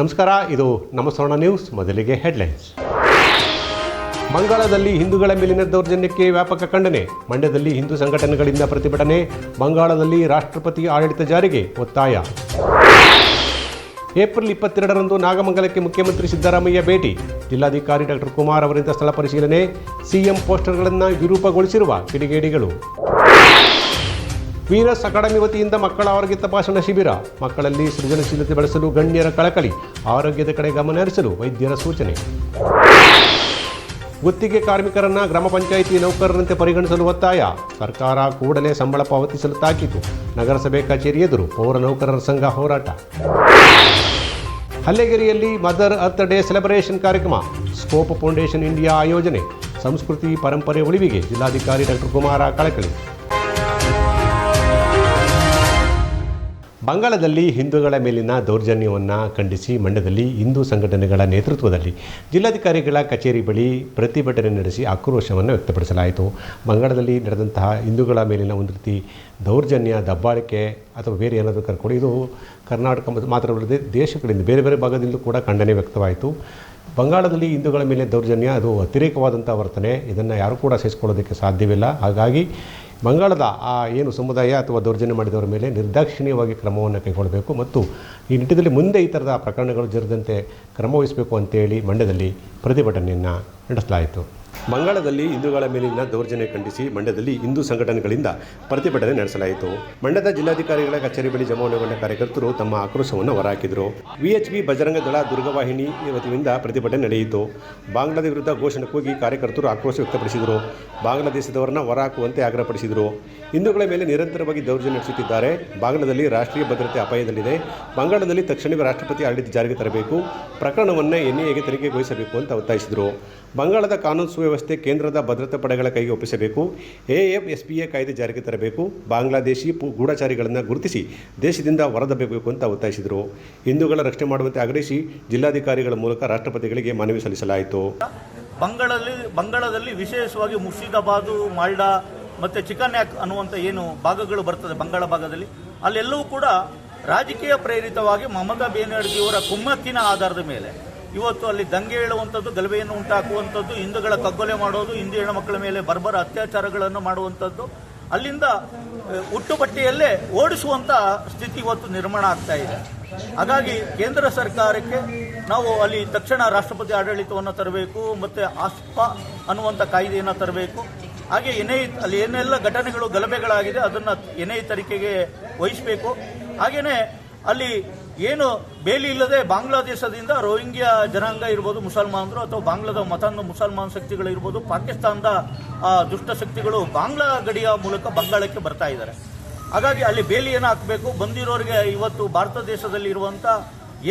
ನಮಸ್ಕಾರ, ಇದು ನಮ್ಮ ಸ್ವರ್ಣ ನ್ಯೂಸ್, ಮೊದಲಿಗೆ ಹೆಡ್ಲೈನ್ಸ್. ಬಂಗಾಳದಲ್ಲಿ ಹಿಂದೂಗಳ ಮೇಲಿನ ದೌರ್ಜನ್ಯಕ್ಕೆ ವ್ಯಾಪಕ ಖಂಡನೆ, ಮಂಡ್ಯದಲ್ಲಿ ಹಿಂದೂ ಸಂಘಟನೆಗಳಿಂದ ಪ್ರತಿಭಟನೆ, ಬಂಗಾಳದಲ್ಲಿ ರಾಷ್ಟ್ರಪತಿ ಆಡಳಿತ ಜಾರಿಗೆ ಒತ್ತಾಯ. ಏಪ್ರಿಲ್ ಇಪ್ಪತ್ತೆರಡರಂದು ನಾಗಮಂಗಲಕ್ಕೆ ಮುಖ್ಯಮಂತ್ರಿ ಸಿದ್ದರಾಮಯ್ಯ ಭೇಟಿ. ಜಿಲ್ಲಾಧಿಕಾರಿ ಡಾಕ್ಟರ್ ಕುಮಾರ್ ಅವರಿಂದ ಸ್ಥಳ ಪರಿಶೀಲನೆ, ಸಿಎಂ ಪೋಸ್ಟರ್ಗಳನ್ನು ವಿರೂಪಗೊಳಿಸಿರುವ ಕಿಡಿಗೇಡಿಗಳು. ವೀರಸ್ ಅಕಾಡೆಮಿ ವತಿಯಿಂದ ಮಕ್ಕಳ ಆರೋಗ್ಯ ತಪಾಸಣಾ ಶಿಬಿರ. ಮಕ್ಕಳಲ್ಲಿ ಸೃಜನಶೀಲತೆ ಬೆಳೆಸಲು ಗಣ್ಯರ ಕಳಕಳಿ, ಆರೋಗ್ಯದ ಕಡೆ ಗಮನ ಹರಿಸಲು ವೈದ್ಯರ ಸೂಚನೆ. ಗುತ್ತಿಗೆ ಕಾರ್ಮಿಕರನ್ನ ಗ್ರಾಮ ಪಂಚಾಯಿತಿ ನೌಕರರಂತೆ ಪರಿಗಣಿಸಲು ಒತ್ತಾಯ. ಸರ್ಕಾರ ಕೂಡಲೇ ಸಂಬಳ ಪಾವತಿಸಲು ತಾಕೀತು. ನಗರಸಭೆ ಕಚೇರಿ ಎದುರು ಪೌರ ನೌಕರರ ಸಂಘ ಹೋರಾಟ. ಹಲ್ಲೆಗೆರೆಯಲ್ಲಿ ಮದರ್ ಅರ್ತ್ ಡೇ ಸೆಲೆಬ್ರೇಷನ್ ಕಾರ್ಯಕ್ರಮ, ಸ್ಕೋಪ್ ಫೌಂಡೇಶನ್ ಇಂಡಿಯಾ ಆಯೋಜನೆ, ಸಂಸ್ಕೃತಿ ಪರಂಪರೆ ಉಳಿವಿಗೆ ಜಿಲ್ಲಾಧಿಕಾರಿ ಡಾಕ್ಟರ್ ಕುಮಾರ ಕಳಕಳಿ. ಬಂಗಾಳದಲ್ಲಿ ಹಿಂದೂಗಳ ಮೇಲಿನ ದೌರ್ಜನ್ಯವನ್ನು ಖಂಡಿಸಿ ಮಂಡ್ಯದಲ್ಲಿ ಹಿಂದೂ ಸಂಘಟನೆಗಳ ನೇತೃತ್ವದಲ್ಲಿ ಜಿಲ್ಲಾಧಿಕಾರಿಗಳ ಕಚೇರಿ ಬಳಿ ಪ್ರತಿಭಟನೆ ನಡೆಸಿ ಆಕ್ರೋಶವನ್ನು ವ್ಯಕ್ತಪಡಿಸಲಾಯಿತು. ಬಂಗಾಳದಲ್ಲಿ ನಡೆದಂತಹ ಹಿಂದೂಗಳ ಮೇಲಿನ ಒಂದು ರೀತಿ ದೌರ್ಜನ್ಯ, ದಬ್ಬಾಳಿಕೆ ಅಥವಾ ಬೇರೆ ಏನಾದರೂ ಕರ್ಕೊಂಡು ಇದು ಕರ್ನಾಟಕ ಮಾತ್ರವಲ್ಲದೆ ದೇಶಗಳಿಂದ ಬೇರೆ ಬೇರೆ ಭಾಗದಿಂದಲೂ ಕೂಡ ಖಂಡನೆ ವ್ಯಕ್ತವಾಯಿತು. ಬಂಗಾಳದಲ್ಲಿ ಹಿಂದೂಗಳ ಮೇಲೆ ದೌರ್ಜನ್ಯ ಅದು ಅತಿರೇಕವಾದಂಥ ವರ್ತನೆ. ಇದನ್ನು ಯಾರೂ ಕೂಡ ಸಹಿಸಿಕೊಳ್ಳೋದಕ್ಕೆ ಸಾಧ್ಯವಿಲ್ಲ. ಹಾಗಾಗಿ ಬಂಗಾಳದ ಆ ಏನು ಸಮುದಾಯ ಅಥವಾ ದೌರ್ಜನ್ಯ ಮಾಡಿದವರ ಮೇಲೆ ನಿರ್ದಾಕ್ಷಿಣ್ಯವಾಗಿ ಕ್ರಮವನ್ನು ಕೈಗೊಳ್ಳಬೇಕು ಮತ್ತು ಈ ನಿಟ್ಟಿನಲ್ಲಿ ಮುಂದೆ ಈ ಥರದ ಪ್ರಕರಣಗಳು ಜರದಂತೆ ಕ್ರಮವಹಿಸಬೇಕು ಅಂತೇಳಿ ಮಂಡ್ಯದಲ್ಲಿ ಪ್ರತಿಭಟನೆಯನ್ನು ನಡೆಸಲಾಯಿತು. ಬಂಗಾಳದಲ್ಲಿ ಹಿಂದೂಗಳ ಮೇಲಿನ ದೌರ್ಜನ್ಯ ಖಂಡಿಸಿ ಮಂಡ್ಯದಲ್ಲಿ ಹಿಂದೂ ಸಂಘಟನೆಗಳಿಂದ ಪ್ರತಿಭಟನೆ ನಡೆಸಲಾಯಿತು. ಮಂಡ್ಯದ ಜಿಲ್ಲಾಧಿಕಾರಿಗಳ ಕಚೇರಿ ಬಳಿ ಜಮಾವಣೆಗೊಂಡ ಕಾರ್ಯಕರ್ತರು ತಮ್ಮ ಆಕ್ರೋಶವನ್ನು ಹೊರಹಾಕಿದರು. ವಿಎಚ್ಪಿ ಬಜರಂಗ ದಳ ದುರ್ಗವಾಹಿನಿ ವತಿಯಿಂದ ಪ್ರತಿಭಟನೆ ನಡೆಯಿತು. ಬಾಂಗ್ಲಾದ ವಿರುದ್ಧ ಘೋಷಣೆ ಕೂಗಿ ಕಾರ್ಯಕರ್ತರು ಆಕ್ರೋಶ ವ್ಯಕ್ತಪಡಿಸಿದರು. ಬಾಂಗ್ಲಾದೇಶದವರನ್ನ ಹೊರಹಾಕುವಂತೆ ಆಗ್ರಹಪಡಿಸಿದರು. ಹಿಂದೂಗಳ ಮೇಲೆ ನಿರಂತರವಾಗಿ ದೌರ್ಜನ್ಯ ನಡೆಸುತ್ತಿದ್ದಾರೆ. ಬಾಂಗ್ಲಾದಲ್ಲಿ ರಾಷ್ಟ್ರೀಯ ಭದ್ರತೆ ಅಪಾಯದಲ್ಲಿದೆ. ಬಂಗಾಳದಲ್ಲಿ ತಕ್ಷಣವೇ ರಾಷ್ಟ್ರಪತಿ ಆಡಳಿತ ಜಾರಿಗೆ ತರಬೇಕು. ಪ್ರಕರಣವನ್ನು ಎನ್ಐಎಗೆ ತೆರಿಗೆಗೊಳಿಸಬೇಕು ಅಂತ ಒತ್ತಾಯಿಸಿದರು. ಬಂಗಾಳದ ಕಾನೂನು ಕೇಂದ್ರದ ಭದ್ರತಾ ಪಡೆಗಳ ಕೈಗೆ ಒಪ್ಪಿಸಬೇಕು. ಎಎಫ್ಎಸ್ಪಿಎ ಕಾಯ್ದೆ ಜಾರಿಗೆ ತರಬೇಕು. ಬಾಂಗ್ಲಾದೇಶಿ ಗೂಢಚಾರಿಗಳನ್ನು ಗುರುತಿಸಿ ದೇಶದಿಂದ ಹೊರದಬೇಕು ಅಂತ ಒತ್ತಾಯಿಸಿದರು. ಹಿಂದೂಗಳ ರಕ್ಷಣೆ ಮಾಡುವಂತೆ ಆಗ್ರಹಿಸಿ ಜಿಲ್ಲಾಧಿಕಾರಿಗಳ ಮೂಲಕ ರಾಷ್ಟ್ರಪತಿಗಳಿಗೆ ಮನವಿ ಸಲ್ಲಿಸಲಾಯಿತು. ಬಂಗಾಳದಲ್ಲಿ ಬಂಗಾಳದಲ್ಲಿ ವಿಶೇಷವಾಗಿ ಮುರ್ಷಿದಾಬಾದು ಮಾಲ್ಡಾ ಮತ್ತು ಚಿಕನ್ಯಾಕ್ ಅನ್ನುವಂಥ ಏನು ಭಾಗಗಳು ಬರ್ತದೆ ಬಂಗಾಳ ಭಾಗದಲ್ಲಿ. ಅಲ್ಲೆಲ್ಲವೂ ಕೂಡ ರಾಜಕೀಯ ಪ್ರೇರಿತವಾಗಿ ಮಮತಾ ಬೇನರ್ಜಿಯವರ ಕುಮ್ಮಕ್ಕಿನ ಆಧಾರದ ಮೇಲೆ ಇವತ್ತು ಅಲ್ಲಿ ದಂಗೆ ಹೇಳುವಂಥದ್ದು, ಗಲಭೆಯನ್ನು ಉಂಟಾಕುವಂಥದ್ದು, ಹಿಂದೂಗಳ ಕಗ್ಗೊಲೆ ಮಾಡೋದು, ಹಿಂದೂ ಹೆಣ್ಣುಮಕ್ಕಳ ಮೇಲೆ ಬರ್ಬರ ಅತ್ಯಾಚಾರಗಳನ್ನು ಮಾಡುವಂಥದ್ದು, ಅಲ್ಲಿಂದ ಹುಟ್ಟುಪಟ್ಟಿಯಲ್ಲೇ ಓಡಿಸುವಂಥ ಸ್ಥಿತಿ ಇವತ್ತು ನಿರ್ಮಾಣ ಆಗ್ತಾ ಇದೆ. ಹಾಗಾಗಿ ಕೇಂದ್ರ ಸರ್ಕಾರಕ್ಕೆ ನಾವು ಅಲ್ಲಿ ತಕ್ಷಣ ರಾಷ್ಟ್ರಪತಿ ಆಡಳಿತವನ್ನು ತರಬೇಕು, ಮತ್ತು ಆಸ್ಪ ಅನ್ನುವಂಥ ಕಾಯ್ದೆಯನ್ನು ತರಬೇಕು. ಹಾಗೆ ಏನೇ ಅಲ್ಲಿ ಏನೆಲ್ಲ ಘಟನೆಗಳು, ಗಲಭೆಗಳಾಗಿದೆ, ಅದನ್ನು ಎನ್ಐ ತನಿಖೆಗೆ ವಹಿಸಬೇಕು. ಹಾಗೆಯೇ ಅಲ್ಲಿ ಏನು ಬೇಲಿ ಇಲ್ಲದೆ ಬಾಂಗ್ಲಾದೇಶದಿಂದ ರೋಹಿಂಗ್ಯಾ ಜನಾಂಗ ಇರ್ಬೋದು ಮುಸಲ್ಮಾನರು ಅಥವಾ ಬಾಂಗ್ಲಾದ ಮತಾಂಧ ಮುಸಲ್ಮಾನ್ ಶಕ್ತಿಗಳು ಇರ್ಬೋದು ಪಾಕಿಸ್ತಾನದ ದುಷ್ಟ ಶಕ್ತಿಗಳು ಬಾಂಗ್ಲಾ ಗಡಿಯ ಮೂಲಕ ಬಂಗಾಳಕ್ಕೆ ಬರ್ತಾ ಇದ್ದಾರೆ. ಹಾಗಾಗಿ ಅಲ್ಲಿ ಬೇಲಿಯನ್ನು ಹಾಕಬೇಕು? ಬಂದಿರೋರಿಗೆ ಇವತ್ತು ಭಾರತ ದೇಶದಲ್ಲಿ ಇರುವಂಥ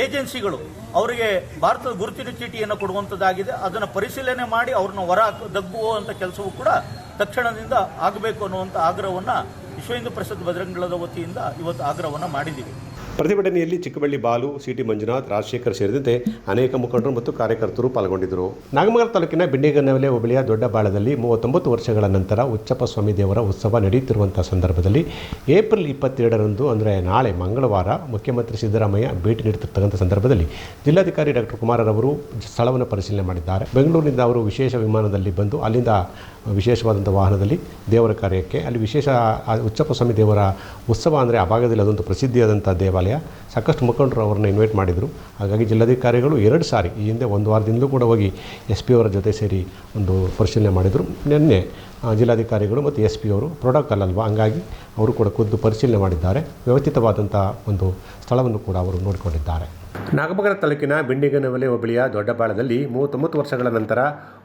ಏಜೆನ್ಸಿಗಳು ಅವರಿಗೆ ಭಾರತದ ಗುರುತಿನ ಚೀಟಿಯನ್ನು ಕೊಡುವಂಥದ್ದಾಗಿದೆ ಅದನ್ನು ಪರಿಶೀಲನೆ ಮಾಡಿ ಅವ್ರನ್ನ ಹೊರ ದಗ್ಗುವಂಥ ಕೆಲಸವೂ ಕೂಡ ತಕ್ಷಣದಿಂದ ಆಗಬೇಕು ಅನ್ನುವಂಥ ಆಗ್ರಹವನ್ನು ವಿಶ್ವ ಹಿಂದೂ ಪರಿಷತ್ ಬಜರಂಗಳದ ವತಿಯಿಂದ ಇವತ್ತು ಆಗ್ರಹವನ್ನು ಮಾಡಿದ್ದೀವಿ. ಪ್ರತಿಭಟನೆಯಲ್ಲಿ ಚಿಕ್ಕಬಳ್ಳಿ ಬಾಲು, ಸಿಟಿ ಮಂಜುನಾಥ್, ರಾಜಶೇಖರ್ ಸೇರಿದಂತೆ ಅನೇಕ ಮುಖಂಡರು ಮತ್ತು ಕಾರ್ಯಕರ್ತರು ಪಾಲ್ಗೊಂಡಿದ್ದರು. ನಾಗಮಂಗಲ ತಾಲೂಕಿನ ಬಿಂಡಿಗನ್ನವಲೆ ಹೋಬಳಿಯ ದೊಡ್ಡಬಾಳದಲ್ಲಿ ಮೂವತ್ತೊಂಬತ್ತು ವರ್ಷಗಳ ನಂತರ ಉಚ್ಚಪ್ಪ ಸ್ವಾಮಿ ದೇವರ ಉತ್ಸವ ನಡೆಯುತ್ತಿರುವಂಥ ಸಂದರ್ಭದಲ್ಲಿ ಏಪ್ರಿಲ್ ಇಪ್ಪತ್ತೆರಡರಂದು, ಅಂದರೆ ನಾಳೆ ಮಂಗಳವಾರ, ಮುಖ್ಯಮಂತ್ರಿ ಸಿದ್ದರಾಮಯ್ಯ ಭೇಟಿ ನೀಡುತ್ತಿರ್ತಕ್ಕಂಥ ಸಂದರ್ಭದಲ್ಲಿ ಜಿಲ್ಲಾಧಿಕಾರಿ ಡಾಕ್ಟರ್ ಕುಮಾರರವರು ಸ್ಥಳವನ್ನು ಪರಿಶೀಲನೆ ಮಾಡಿದ್ದಾರೆ. ಬೆಂಗಳೂರಿನಿಂದ ಅವರು ವಿಶೇಷ ವಿಮಾನದಲ್ಲಿ ಬಂದು ಅಲ್ಲಿಂದ ವಿಶೇಷವಾದಂಥ ವಾಹನದಲ್ಲಿ ದೇವರ ಕಾರ್ಯಕ್ಕೆ, ಅಲ್ಲಿ ವಿಶೇಷ ಉಚ್ಚಪ್ಪ ಸ್ವಾಮಿ ದೇವರ ಉತ್ಸವ ಅಂದರೆ ಆ ಭಾಗದಲ್ಲಿ ಅದೊಂದು ಪ್ರಸಿದ್ಧಿಯಾದಂಥ ದೇವಾಲಯ. ಸಾಕಷ್ಟು ಮುಖಂಡರು ಅವರನ್ನು ಇನ್ವೈಟ್ ಮಾಡಿದರು. ಹಾಗಾಗಿ ಜಿಲ್ಲಾಧಿಕಾರಿಗಳು ಎರಡು ಸಾರಿ, ಈ ಹಿಂದೆ ಒಂದು ವಾರದಿಂದಲೂ ಕೂಡ ಹೋಗಿ ಎಸ್ ಪಿ ಅವರ ಜೊತೆ ಸೇರಿ ಒಂದು ಪರಿಶೀಲನೆ ಮಾಡಿದರು. ನಿನ್ನೆ ಜಿಲ್ಲಾಧಿಕಾರಿಗಳು ಮತ್ತು ಎಸ್ ಪಿ ಅವರು ಪ್ರೋಟೋಕಾಲ್ ಅಲ್ವಾ, ಹಂಗಾಗಿ ಅವರು ಕೂಡ ಖುದ್ದು ಪರಿಶೀಲನೆ ಮಾಡಿದ್ದಾರೆ. ವ್ಯವಸ್ಥಿತವಾದಂಥ ಒಂದು ಸ್ಥಳವನ್ನು ಕೂಡ ಅವರು ನೋಡಿಕೊಂಡಿದ್ದಾರೆ. ನಾಗಪಗರ ತಾಲೂಕಿನ ಬಿಂಡಿಗನವಲೆ ಹೋಬಳಿಯ ದೊಡ್ಡಬಾಳದಲ್ಲಿ ಮೂವತ್ತೊಂಬತ್ತು ವರ್ಷಗಳ ನಂತರ